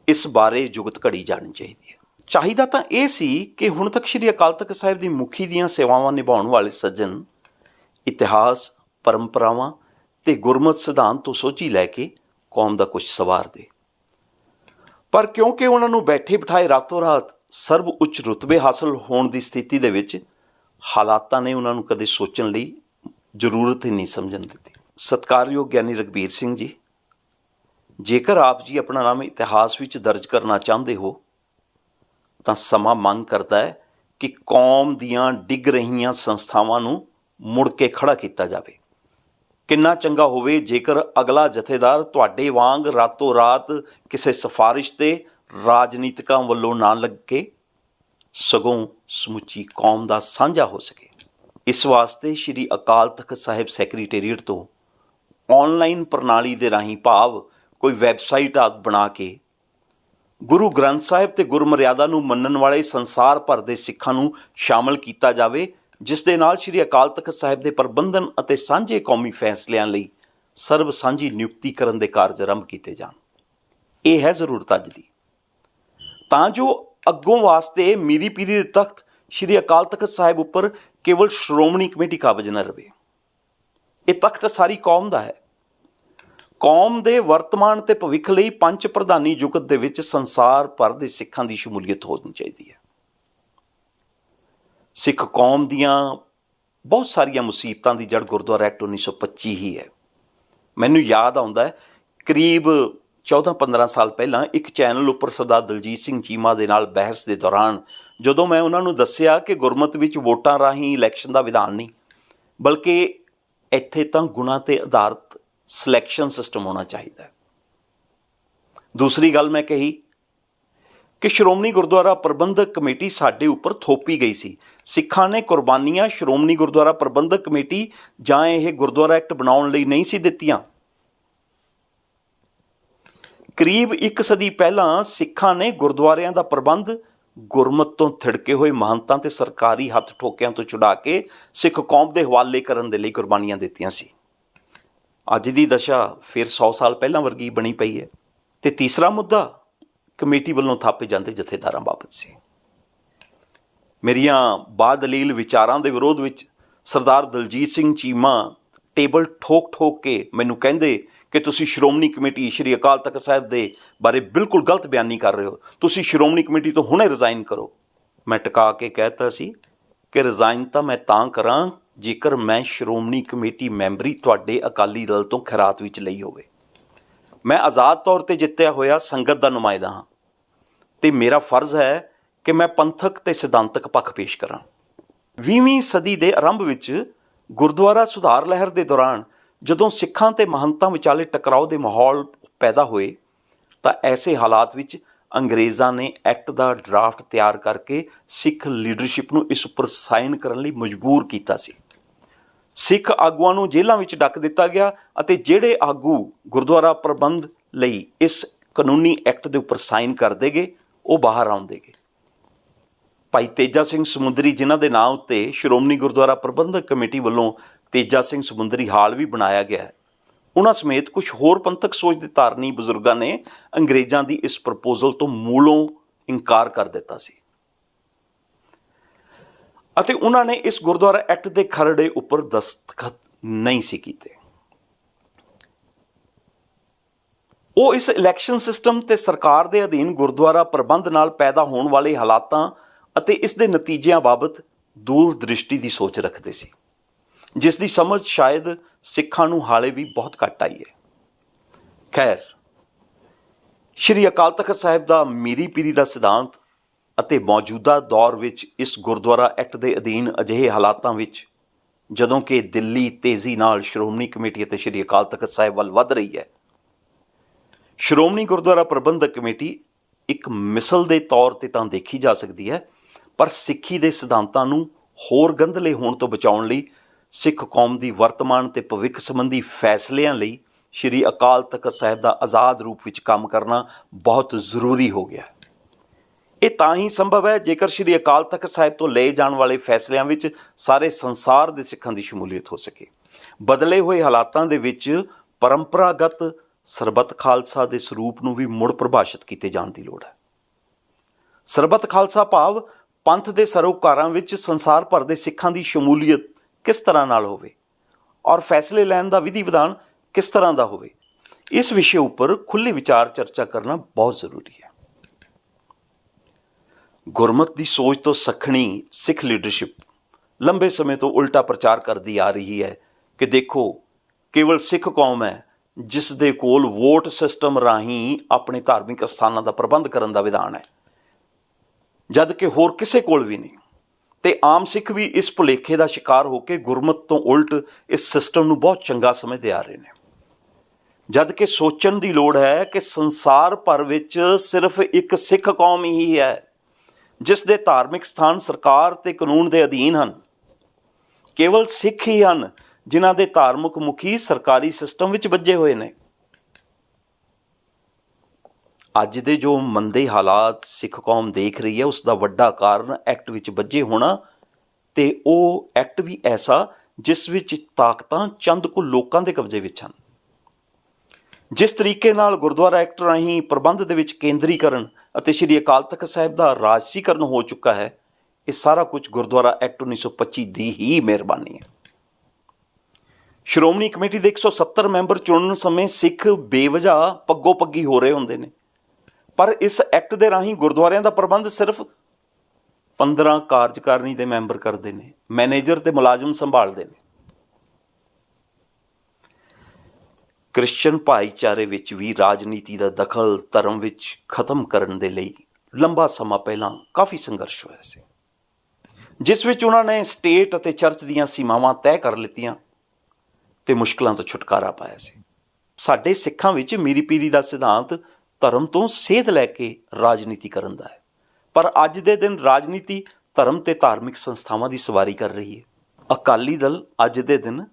ਇਸ ਬਾਰੇ ਜੁਗਤ ਘੜੀ ਜਾਣੀ ਚਾਹੀਦੀ ਹੈ। ਚਾਹੀਦਾ ਤਾਂ ਇਹ ਸੀ ਕਿ ਹੁਣ ਤੱਕ ਸ਼੍ਰੀ ਅਕਾਲ ਤਖਤ ਸਾਹਿਬ ਦੀ ਮੁਖੀ ਦੀਆਂ ਸੇਵਾਵਾਂ ਨਿਭਾਉਣ ਵਾਲੇ ਸੱਜਣ ਇਤਿਹਾਸ, ਪਰੰਪਰਾਵਾਂ ਤੇ ਗੁਰਮਤ ਸਿਧਾਂਤ ਤੋਂ ਸੋਚੀ ਲੈ ਕੇ ਕੌਮ ਦਾ ਕੁਝ ਸਵਾਰ ਦੇ। ਪਰ ਕਿਉਂਕਿ ਉਹਨਾਂ ਨੂੰ ਬੈਠੇ ਬਿਠਾਏ ਰਾਤੋਂ ਰਾਤ ਸਰਬ ਉੱਚ ਰੁਤਬੇ ਹਾਸਲ ਹੋਣ ਦੀ ਸਥਿਤੀ ਦੇ ਵਿੱਚ ਹਾਲਾਤਾਂ ਨੇ ਉਹਨਾਂ ਨੂੰ ਕਦੇ ਸੋਚਣ ਲਈ ਜ਼ਰੂਰਤ ਹੀ ਨਹੀਂ ਸਮਝਣ ਦਿੱਤੀ। ਸਤਕਾਰਯੋਗ ਗਿਆਨੀ ਰਗਬੀਰ ਸਿੰਘ ਜੀ, ਜੇਕਰ ਆਪ ਜੀ ਆਪਣਾ ਨਾਮ ਇਤਿਹਾਸ ਵਿੱਚ ਦਰਜ ਕਰਨਾ ਚਾਹੁੰਦੇ ਹੋ, ਤਾਂ ਸਮਾਂ ਮੰਗ ਕਰਦਾ ਹੈ ਕਿ ਕੌਮ ਦੀਆਂ ਡਿੱਗ ਰਹੀਆਂ ਸੰਸਥਾਵਾਂ ਨੂੰ ਮੁੜ ਕੇ ਖੜਾ ਕੀਤਾ ਜਾਵੇ। ਕਿੰਨਾ ਚੰਗਾ ਹੋਵੇ ਜੇਕਰ ਅਗਲਾ ਜਥੇਦਾਰ ਤੁਹਾਡੇ ਵਾਂਗ ਰਾਤੋਂ ਰਾਤ ਕਿਸੇ ਸਿਫਾਰਿਸ਼ ਤੇ ਰਾਜਨੀਤਿਕਾਂ ਵੱਲੋਂ ਨਾ ਲੱਗੇ? ਸਗੋਂ ਸਮੁੱਚੀ ਕੌਮ ਦਾ ਸਾਂਝਾ ਹੋ ਸਕੇ। ਇਸ ਵਾਸਤੇ ਸ੍ਰੀ ਅਕਾਲ ਤਖਤ ਸਾਹਿਬ ਸੈਕਟਰੀਏਟ ਤੋਂ ਆਨਲਾਈਨ ਪ੍ਰਣਾਲੀ ਦੇ ਰਾਹੀਂ ਭਾਵ ਕੋਈ ਵੈਬਸਾਈਟ ਆਦਿ ਬਣਾ ਕੇ ਗੁਰੂ ਗ੍ਰੰਥ ਸਾਹਿਬ ਤੇ ਗੁਰਮਰਿਆਦਾ ਨੂੰ ਮੰਨਣ ਵਾਲੇ ਸੰਸਾਰ ਭਰ ਦੇ ਸਿੱਖਾਂ ਨੂੰ ਸ਼ਾਮਲ ਕੀਤਾ ਜਾਵੇ ਜਿਸ ਦੇ ਨਾਲ ਸ੍ਰੀ ਅਕਾਲ ਤਖਤ ਸਾਹਿਬ ਦੇ ਪ੍ਰਬੰਧਨ ਅਤੇ ਸਾਂਝੇ ਕੌਮੀ ਫੈਸਲਿਆਂ ਲਈ ਸਰਬ ਸਾਂਝੀ ਨਿਯੁਕਤੀ ਕਰਨ ਦੇ ਕਾਰਜ ਆਰੰਭ ਕੀਤੇ ਜਾਣ। ਇਹ ਹੈ ਜ਼ਰੂਰਤ ਅੱਜ ਦੀ। ਤਾਂ ਜੋ ਅੱਗੋਂ ਵਾਸਤੇ ਮੀਰੀ ਪੀਰੀ ਦੇ ਤਖਤ ਸ੍ਰੀ ਅਕਾਲ ਤਖਤ ਸਾਹਿਬ ਉੱਪਰ ਕੇਵਲ ਸ਼੍ਰੋਮਣੀ ਕਮੇਟੀ ਕਾਬਜ ਨਾ ਰਵੇ। ਇਹ ਤਖਤ ਸਾਰੀ ਕੌਮ ਦਾ ਹੈ। ਕੌਮ ਦੇ ਵਰਤਮਾਨ ਤੇ ਭਵਿੱਖ ਲਈ ਪੰਜ ਪ੍ਰਧਾਨੀ ਜੁਗਤ ਦੇ ਵਿੱਚ ਸੰਸਾਰ ਭਰ ਦੇ ਸਿੱਖਾਂ ਦੀ ਸ਼ਮੂਲੀਅਤ ਹੋਣੀ ਚਾਹੀਦੀ ਹੈ। ਸਿੱਖ ਕੌਮ ਦੀਆਂ ਬਹੁਤ ਸਾਰੀਆਂ ਮੁਸੀਬਤਾਂ ਦੀ ਜੜ ਗੁਰਦੁਆਰਾ ਐਕਟ 1925 ਹੀ ਹੈ। ਮੈਨੂੰ ਯਾਦ ਆਉਂਦਾ ਹੈ, ਕਰੀਬ 14-15 ਸਾਲ ਪਹਿਲਾਂ ਇੱਕ ਚੈਨਲ ਉੱਪਰ ਸਰਦਾਰ ਦਲਜੀਤ ਸਿੰਘ ਚੀਮਾ ਦੇ ਨਾਲ ਬਹਿਸ ਦੇ ਦੌਰਾਨ ਜਦੋਂ ਮੈਂ ਉਹਨਾਂ ਨੂੰ ਦੱਸਿਆ ਕਿ ਗੁਰਮਤ ਵਿੱਚ ਵੋਟਾਂ ਰਾਹੀਂ ਇਲੈਕਸ਼ਨ ਦਾ ਵਿਧਾਨ ਨਹੀਂ, ਬਲਕਿ ਇੱਥੇ ਤਾਂ ਗੁਣਾ ਤੇ ਆਧਾਰਿਤ ਸਿਲੈਕਸ਼ਨ ਸਿਸਟਮ ਹੋਣਾ ਚਾਹੀਦਾ ਦੂਸਰੀ ਗੱਲ ਮੈਂ ਕਹੀ ਕਿ ਸ਼੍ਰੋਮਣੀ ਗੁਰਦੁਆਰਾ ਪ੍ਰਬੰਧਕ ਕਮੇਟੀ ਸਾਡੇ ਉੱਪਰ ਥੋਪੀ ਗਈ ਸੀ। ਸਿੱਖਾਂ ਨੇ ਕੁਰਬਾਨੀਆਂ ਸ਼੍ਰੋਮਣੀ ਗੁਰਦੁਆਰਾ ਪ੍ਰਬੰਧਕ ਕਮੇਟੀ ਜਾਂ ਇਹ ਗੁਰਦੁਆਰਾ ਐਕਟ ਬਣਾਉਣ ਲਈ ਨਹੀਂ ਸੀ ਦਿੱਤੀਆਂ। ਕਰੀਬ ਇੱਕ ਸਦੀ ਪਹਿਲਾਂ ਸਿੱਖਾਂ ਨੇ ਗੁਰਦੁਆਰਿਆਂ ਦਾ ਪ੍ਰਬੰਧ ਗੁਰਮਤ ਤੋਂ ਥਿੜਕੇ ਹੋਏ ਮਹੰਤਾਂ ਤੇ ਸਰਕਾਰੀ ਹੱਥ ਠੋਕਿਆਂ ਤੋਂ ਛੁਡਾ ਕੇ ਸਿੱਖ ਕੌਮ ਦੇ ਹਵਾਲੇ ਕਰਨ ਦੇ ਲਈ ਕੁਰਬਾਨੀਆਂ ਦਿੱਤੀਆਂ ਸੀ। ਅੱਜ ਦੀ ਦਸ਼ਾ ਫਿਰ 100 ਸਾਲ ਪਹਿਲਾਂ ਵਰਗੀ ਬਣੀ ਪਈ ਹੈ। ਤੇ ਤੀਸਰਾ ਮੁੱਦਾ ਕਮੇਟੀ ਵੱਲੋਂ ਥਾਪੇ ਜਾਂਦੇ ਜਥੇਦਾਰਾਂ ਬਾਬਤ ਸੀ। ਮੇਰੀਆਂ ਬਾਦਲੀਲ ਵਿਚਾਰਾਂ ਦੇ ਵਿਰੋਧ ਵਿੱਚ ਸਰਦਾਰ ਦਲਜੀਤ ਸਿੰਘ ਚੀਮਾ ਟੇਬਲ ਠੋਕ ਠੋਕ ਕੇ ਮੈਨੂੰ ਕਹਿੰਦੇ ਕਿ ਤੁਸੀਂ ਸ਼੍ਰੋਮਣੀ ਕਮੇਟੀ ਸ਼੍ਰੀ ਅਕਾਲ ਤਖਤ ਸਾਹਿਬ ਦੇ ਬਾਰੇ ਬਿਲਕੁਲ ਗਲਤ ਬਿਆਨੀ ਕਰ ਰਹੇ ਹੋ। ਤੁਸੀਂ ਸ਼੍ਰੋਮਣੀ ਕਮੇਟੀ ਤੋਂ ਹੁਣੇ ਰਿਜ਼ਾਈਨ ਕਰੋ। ਮੈਂ ਟਿਕਾ ਕੇ ਕਹਿਤਾ ਸੀ ਕਿ ਰਿਜ਼ਾਈਨ ਤਾਂ ਮੈਂ ਤਾਂ ਕਰਾਂ ਜੇਕਰ ਮੈਂ ਸ਼੍ਰੋਮਣੀ ਕਮੇਟੀ ਮੈਂਬਰੀ ਤੁਹਾਡੇ ਅਕਾਲੀ ਦਲ ਤੋਂ ਖਰਾਤ ਵਿੱਚ ਲਈ ਹੋਵੇ। ਮੈਂ ਆਜ਼ਾਦ ਤੌਰ ਤੇ ਜਿੱਤਿਆ ਹੋਇਆ ਸੰਗਤ ਦਾ ਨੁਮਾਇੰਦਾ ਹਾਂ। ਤੇ ਮੇਰਾ ਫਰਜ਼ ਹੈ ਕਿ ਮੈਂ ਪੰਥਕ ਤੇ ਸਿਧਾਂਤਕ ਪੱਖ ਪੇਸ਼ ਕਰਾਂ। 20ਵੀਂ ਸਦੀ ਦੇ ਆਰੰਭ ਵਿੱਚ ਗੁਰਦੁਆਰਾ ਸੁਧਾਰ ਲਹਿਰ ਦੇ ਦੌਰਾਨ ਜਦੋਂ ਸਿੱਖਾਂ ਤੇ ਮਹੰਤਾਂ ਵਿਚਾਲੇ ਟਕਰਾਓ ਦੇ ਮਾਹੌਲ ਪੈਦਾ ਹੋਏ, ਤਾਂ ਐਸੇ ਹਾਲਾਤ ਵਿੱਚ ਅੰਗਰੇਜ਼ਾਂ ਨੇ ਐਕਟ ਦਾ ਡਰਾਫਟ ਤਿਆਰ ਕਰਕੇ ਸਿੱਖ ਲੀਡਰਸ਼ਿਪ ਨੂੰ ਇਸ ਉੱਪਰ ਸਾਈਨ ਕਰਨ ਲਈ ਮਜਬੂਰ ਕੀਤਾ ਸੀ। ਸਿੱਖ ਆਗੂਆਂ ਨੂੰ ਜੇਲ੍ਹਾਂ ਵਿੱਚ ਡੱਕ ਦਿੱਤਾ ਗਿਆ ਅਤੇ ਜਿਹੜੇ ਆਗੂ ਗੁਰਦੁਆਰਾ ਪ੍ਰਬੰਧ ਲਈ ਇਸ ਕਾਨੂੰਨੀ ਐਕਟ ਦੇ ਉੱਪਰ ਸਾਈਨ ਕਰ ਦੇਗੇ, ਉਹ ਬਾਹਰ ਆਉਂਦੇਗੇ। ਭਾਈ ਤੇਜਾ ਸਿੰਘ ਸਮੁੰਦਰੀ, ਜਿਨ੍ਹਾਂ ਦੇ ਨਾਂ ਉੱਤੇ ਸ਼੍ਰੋਮਣੀ ਗੁਰਦੁਆਰਾ ਪ੍ਰਬੰਧਕ ਕਮੇਟੀ ਵੱਲੋਂ ਤੇਜਾ ਸਿੰਘ ਸਮੁੰਦਰੀ ਹਾਲ ਵੀ ਬਣਾਇਆ ਗਿਆ ਹੈ, ਉਹਨਾਂ ਸਮੇਤ ਕੁਝ ਹੋਰ ਪੰਥਕ ਸੋਚ ਦੇ ਧਾਰਨੀ ਬਜ਼ੁਰਗਾਂ ਨੇ ਅੰਗਰੇਜ਼ਾਂ ਦੀ ਇਸ ਪ੍ਰਪੋਜ਼ਲ ਤੋਂ ਮੂਲੋਂ ਇਨਕਾਰ ਕਰ ਦਿੱਤਾ ਸੀ। ਅਤੇ ਉਹਨਾਂ ਨੇ ਇਸ ਗੁਰਦੁਆਰਾ ਐਕਟ ਦੇ ਖਰੜੇ ਉੱਪਰ ਦਸਤਖਤ ਨਹੀਂ ਸੀ ਕੀਤੇ। ਉਹ ਇਸ ਇਲੈਕਸ਼ਨ ਸਿਸਟਮ ਤੇ ਸਰਕਾਰ ਦੇ ਅਧੀਨ ਗੁਰਦੁਆਰਾ ਪ੍ਰਬੰਧ ਨਾਲ ਪੈਦਾ ਹੋਣ ਵਾਲੇ ਹਾਲਾਤਾਂ ਅਤੇ ਇਸ ਦੇ ਨਤੀਜਿਆਂ ਬਾਬਤ ਦੂਰ ਦ੍ਰਿਸ਼ਟੀ ਦੀ ਸੋਚ ਰੱਖਦੇ ਸੀ, ਜਿਸ ਦੀ ਸਮਝ ਸ਼ਾਇਦ ਸਿੱਖਾਂ ਨੂੰ ਹਾਲੇ ਵੀ ਬਹੁਤ ਘੱਟ ਆਈ ਹੈ। ਖੈਰ, ਸ਼੍ਰੀ ਅਕਾਲ ਤਖਤ ਸਾਹਿਬ ਦਾ ਮੀਰੀ ਪੀਰੀ ਦਾ ਸਿਧਾਂਤ ਅਤੇ ਮੌਜੂਦਾ ਦੌਰ ਵਿੱਚ ਇਸ ਗੁਰਦੁਆਰਾ ਐਕਟ ਦੇ ਅਧੀਨ ਅਜਿਹੇ ਹਾਲਾਤਾਂ ਵਿੱਚ, ਜਦੋਂ ਕਿ ਦਿੱਲੀ ਤੇਜ਼ੀ ਨਾਲ ਸ਼੍ਰੋਮਣੀ ਕਮੇਟੀ ਅਤੇ ਸ਼੍ਰੀ ਅਕਾਲ ਤਖਤ ਸਾਹਿਬ ਵੱਲ ਵੱਧ ਰਹੀ ਹੈ। ਸ਼੍ਰੋਮਣੀ ਗੁਰਦੁਆਰਾ ਪ੍ਰਬੰਧਕ ਕਮੇਟੀ ਇੱਕ ਮਿਸਲ ਦੇ ਤੌਰ ਤੇ ਤਾਂ ਦੇਖੀ ਜਾ ਸਕਦੀ ਹੈ, ਪਰ ਸਿੱਖੀ ਦੇ ਸਿਧਾਂਤਾਂ ਨੂੰ ਹੋਰ ਗੰਧਲੇ ਹੋਣ ਤੋਂ ਬਚਾਉਣ ਲਈ ਸਿੱਖ ਕੌਮ ਦੀ ਵਰਤਮਾਨ ਤੇ ਭਵਿੱਖ ਸੰਬੰਧੀ ਫੈਸਲਿਆਂ ਲਈ ਸ਼੍ਰੀ ਅਕਾਲ ਤਖਤ ਸਾਹਿਬ ਦਾ ਆਜ਼ਾਦ ਰੂਪ ਵਿੱਚ ਕੰਮ ਕਰਨਾ ਬਹੁਤ ਜ਼ਰੂਰੀ ਹੋ ਗਿਆ। ਹੈ ਇਹ ਤਾਂ ਹੀ ਸੰਭਵ ਹੈ ਜੇਕਰ ਸ਼੍ਰੀ ਅਕਾਲ ਤਖਤ ਸਾਹਿਬ ਤੋਂ ਲਏ ਜਾਣ ਵਾਲੇ ਫੈਸਲਿਆਂ ਵਿੱਚ ਸਾਰੇ ਸੰਸਾਰ ਦੇ ਸਿੱਖਾਂ ਦੀ ਸ਼ਮੂਲੀਅਤ ਹੋ ਸਕੇ। ਬਦਲੇ ਹੋਏ ਹਾਲਾਤਾਂ ਦੇ ਵਿੱਚ ਪਰੰਪਰਾਗਤ ਸਰਬੱਤ ਖਾਲਸਾ ਦੇ ਸਰੂਪ ਨੂੰ ਵੀ ਮੁੜ ਪਰਿਭਾਸ਼ਿਤ ਕੀਤੇ ਜਾਣ ਦੀ ਲੋੜ ਹੈ। ਸਰਬੱਤ ਖਾਲਸਾ ਭਾਵ ਪੰਥ ਦੇ ਸਰੋਕਾਰਾਂ ਵਿੱਚ ਸੰਸਾਰ ਭਰ ਦੇ ਸਿੱਖਾਂ ਦੀ ਸ਼ਮੂਲੀਅਤ ਕਿਸ ਤਰ੍ਹਾਂ ਨਾਲ ਹੋਵੇ ਔਰ ਫੈਸਲੇ ਲੈਣ ਦਾ ਵਿਧੀ ਵਿਧਾਨ ਕਿਸ ਤਰ੍ਹਾਂ ਦਾ ਹੋਵੇ, ਇਸ ਵਿਸ਼ੇ ਉੱਪਰ ਖੁੱਲੀ ਵਿਚਾਰ ਚਰਚਾ ਕਰਨਾ ਬਹੁਤ ਜ਼ਰੂਰੀ ਹੈ। ਗੁਰਮਤ ਦੀ ਸੋਚ ਤੋਂ ਸਖਣੀ ਸਿੱਖ ਲੀਡਰਸ਼ਿਪ ਲੰਬੇ ਸਮੇਂ ਤੋਂ ਉਲਟਾ ਪ੍ਰਚਾਰ ਕਰਦੀ ਆ ਰਹੀ ਹੈ ਕਿ ਦੇਖੋ, ਕੇਵਲ ਸਿੱਖ ਕੌਮ ਹੈ ਜਿਸ ਦੇ ਕੋਲ ਵੋਟ ਸਿਸਟਮ ਰਾਹੀਂ ਆਪਣੇ ਧਾਰਮਿਕ ਸਥਾਨਾਂ ਦਾ ਪ੍ਰਬੰਧ ਕਰਨ ਦਾ ਵਿਧਾਨ ਹੈ। ਜਦ ਕਿ ਹੋਰ ਕਿਸੇ ਕੋਲ ਵੀ ਨਹੀਂ। ਤੇ ਆਮ ਸਿੱਖ ਵੀ ਇਸ ਭੁਲੇਖੇ ਦਾ ਸ਼ਿਕਾਰ ਹੋ ਕੇ ਗੁਰਮਤ ਤੋਂ ਉਲਟ ਇਸ ਸਿਸਟਮ ਨੂੰ ਬਹੁਤ ਚੰਗਾ ਸਮਝਦੇ ਆ ਰਹੇ ਨੇ। ਜਦ ਕਿ ਸੋਚਣ ਦੀ ਲੋੜ ਹੈ ਕਿ ਸੰਸਾਰ ਭਰ ਵਿੱਚ ਸਿਰਫ ਇੱਕ ਸਿੱਖ ਕੌਮ ਹੀ ਹੈ। ਜਿਸ ਦੇ ਧਾਰਮਿਕ ਸਥਾਨ ਸਰਕਾਰ ਤੇ ਕਾਨੂੰਨ ਦੇ ਅਧੀਨ ਹਨ। ਕੇਵਲ ਸਿੱਖ ਹੀ ਹਨ, ਜਿਨ੍ਹਾਂ ਦੇ ਧਾਰਮਿਕ ਮੁਖੀ ਸਰਕਾਰੀ ਸਿਸਟਮ ਵਿੱਚ ਵੱਜੇ ਹੋਏ ਨੇ। ਅੱਜ ਦੇ ਜੋ ਮੰਦੇ ਹਾਲਾਤ ਸਿੱਖ ਕੌਮ ਦੇਖ ਰਹੀ ਹੈ, ਉਸ ਦਾ ਵੱਡਾ ਕਾਰਨ ਐਕਟ ਵਿੱਚ ਵੱਜੇ ਹੋਣਾ ਤੇ ਉਹ ਐਕਟ ਵੀ ਐਸਾ ਜਿਸ ਵਿੱਚ ਤਾਕਤਾਂ ਚੰਦ ਕੁ ਲੋਕਾਂ ਦੇ ਕਬਜ਼ੇ ਵਿੱਚ ਹਨ। ਜਿਸ ਤਰੀਕੇ ਨਾਲ ਗੁਰਦੁਆਰਾ ਐਕਟ ਰਾਹੀਂ ਪ੍ਰਬੰਧ ਦੇ ਵਿੱਚ ਕੇਂਦਰੀਕਰਨ ਅਤੇ ਸ੍ਰੀ ਅਕਾਲ ਤਖਤ ਸਾਹਿਬ ਦਾ ਰਾਜਸੀਕਰਨ ਹੋ ਚੁੱਕਾ ਹੈ। ਇਹ ਸਾਰਾ ਕੁਝ ਗੁਰਦੁਆਰਾ ਐਕਟ 1925 ਦੀ ਹੀ ਮਿਹਰਬਾਨੀ ਹੈ। ਸ਼੍ਰੋਮਣੀ ਕਮੇਟੀ ਦੇ 170 ਮੈਂਬਰ ਚੁਣਨ ਸਮੇਂ ਸਿੱਖ ਬੇਵਜ੍ਹਾ ਪੱਗੋ ਪੱਗੀ ਹੋ ਰਹੇ ਹੁੰਦੇ ਨੇ। ਪਰ ਇਸ ਐਕਟ ਦੇ ਰਾਹੀਂ ਗੁਰਦੁਆਰਿਆਂ ਦਾ ਪ੍ਰਬੰਧ ਸਿਰਫ 15 ਕਾਰਜਕਾਰਨੀ ਦੇ ਮੈਂਬਰ ਕਰਦੇ ਨੇ, ਮੈਨੇਜਰ ਤੇ ਮੁਲਾਜ਼ਮ ਸੰਭਾਲਦੇ ਨੇ। ਕ੍ਰਿਸਚੀਅਨ ਭਾਈਚਾਰੇ ਵਿੱਚ ਵੀ ਰਾਜਨੀਤੀ ਦਾ ਦਖਲ ਧਰਮ ਵਿੱਚ ਖਤਮ ਕਰਨ ਦੇ ਲਈ ਲੰਬਾ ਸਮਾਂ ਪਹਿਲਾਂ ਕਾਫੀ ਸੰਘਰਸ਼ ਹੋਇਆ ਸੀ। ਜਿਸ ਵਿੱਚ ਉਹਨਾਂ ਨੇ ਸਟੇਟ ਅਤੇ ਚਰਚ ਦੀਆਂ ਸੀਮਾਵਾਂ ਤੈਅ ਕਰ ਲਿੱਤੀਆਂ ਤੇ ਮੁਸ਼ਕਲਾਂ ਤੋਂ ਛੁਟਕਾਰਾ ਪਾਇਆ ਸੀ। ਸਾਡੇ ਸਿੱਖਾਂ ਵਿੱਚ ਮੀਰੀ ਪੀਰੀ ਦਾ ਸਿਧਾਂਤ ਧਰਮ ਤੋਂ ਸੇਧ ਲੈ ਕੇ ਰਾਜਨੀਤੀ ਕਰਨ ਦਾ ਹੈ। ਪਰ ਅੱਜ ਦੇ ਦਿਨ ਰਾਜਨੀਤੀ ਧਰਮ ਤੇ ਧਾਰਮਿਕ ਸੰਸਥਾਵਾਂ ਦੀ ਸਵਾਰੀ ਕਰ ਰਹੀ ਹੈ। ਅਕਾਲੀ ਦਲ ਅੱਜ ਦੇ ਦਿਨ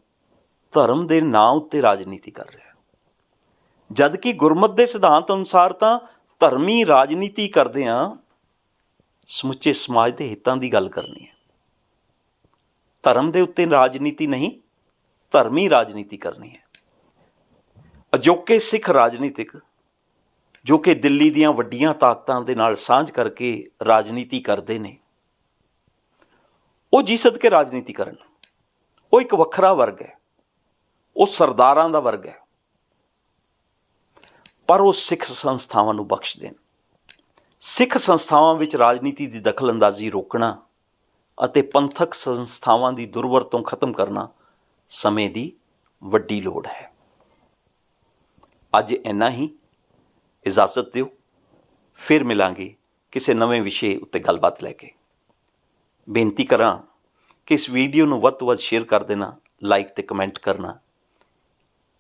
ਧਰਮ ਦੇ ਨਾਂ ਉੱਤੇ ਰਾਜਨੀਤੀ ਕਰ ਰਿਹਾ ਜਦਕਿ ਗੁਰਮਤ ਦੇ ਸਿਧਾਂਤ ਅਨੁਸਾਰ ਤਾਂ ਧਰਮੀ ਰਾਜਨੀਤੀ ਕਰਦੇ ਆ ਸਮੁੱਚੇ ਸਮਾਜ ਦੇ ਹਿੱਤਾਂ ਦੀ ਗੱਲ ਕਰਨੀ ਹੈ। ਧਰਮ ਦੇ ਉੱਤੇ ਰਾਜਨੀਤੀ ਨਹੀਂ, ਧਰਮੀ ਰਾਜਨੀਤੀ ਕਰਨੀ ਹੈ। ਅਜੋਕੇ ਸਿੱਖ ਰਾਜਨੀਤਿਕ, ਜੋ ਕਿ ਦਿੱਲੀ ਦੀਆਂ ਵੱਡੀਆਂ ਤਾਕਤਾਂ ਦੇ ਨਾਲ ਸਾਂਝ ਕਰਕੇ ਰਾਜਨੀਤੀ ਕਰਦੇ ਨੇ, ਉਹ ਜੀ ਸਦਕੇ ਰਾਜਨੀਤੀ ਕਰਨ। ਉਹ ਇੱਕ ਵੱਖਰਾ ਵਰਗ ਹੈ। ਉਹ ਸਰਦਾਰਾਂ ਦਾ ਵਰਗ ਹੈ। ਪਰ ਉਹ ਸਿੱਖ ਸੰਸਥਾਵਾਂ ਨੂੰ ਬਖਸ਼ ਦੇਣ। ਸਿੱਖ ਸੰਸਥਾਵਾਂ ਵਿੱਚ ਰਾਜਨੀਤੀ ਦੀ ਦਖਲਅੰਦਾਜ਼ੀ ਰੋਕਣਾ ਅਤੇ ਪੰਥਕ ਸੰਸਥਾਵਾਂ ਦੀ ਦੁਰਵਰਤੋਂ ਖਤਮ ਕਰਨਾ ਸਮੇਂ ਦੀ ਵੱਡੀ ਲੋੜ ਹੈ। ਅੱਜ ਇੰਨਾ ਹੀ। ਇਜਾਜ਼ਤ ਦਿਓ। ਫਿਰ ਮਿਲਾਂਗੇ ਕਿਸੇ ਨਵੇਂ ਵਿਸ਼ੇ ਉੱਤੇ ਗੱਲਬਾਤ ਲੈ ਕੇ। ਬੇਨਤੀ ਕਰਾਂ ਕਿ ਇਸ ਵੀਡੀਓ ਨੂੰ ਵੱਧ ਤੋਂ ਵੱਧ ਸ਼ੇਅਰ ਕਰ ਦੇਣਾ, ਲਾਈਕ ਤੇ ਕਮੈਂਟ ਕਰਨਾ।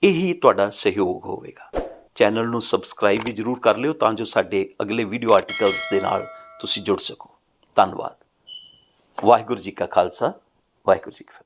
ਇਹੀ ਤੁਹਾਡਾ ਸਹਿਯੋਗ ਹੋਵੇਗਾ। ਚੈਨਲ ਨੂੰ ਸਬਸਕ੍ਰਾਈਬ ਵੀ ਜਰੂਰ ਕਰ ਲਿਓ ਤਾਂ ਜੋ ਸਾਡੇ ਅਗਲੇ ਵੀਡੀਓ ਆਰਟੀਕਲਸ ਦੇ ਨਾਲ ਤੁਸੀਂ ਜੁੜ ਸਕੋ। ਧੰਨਵਾਦ। ਵਾਹਿਗੁਰੂ ਜੀ ਕਾ ਖਾਲਸਾ, ਵਾਹਿਗੁਰੂ ਜੀ ਕੀ ਫਤਿਹ।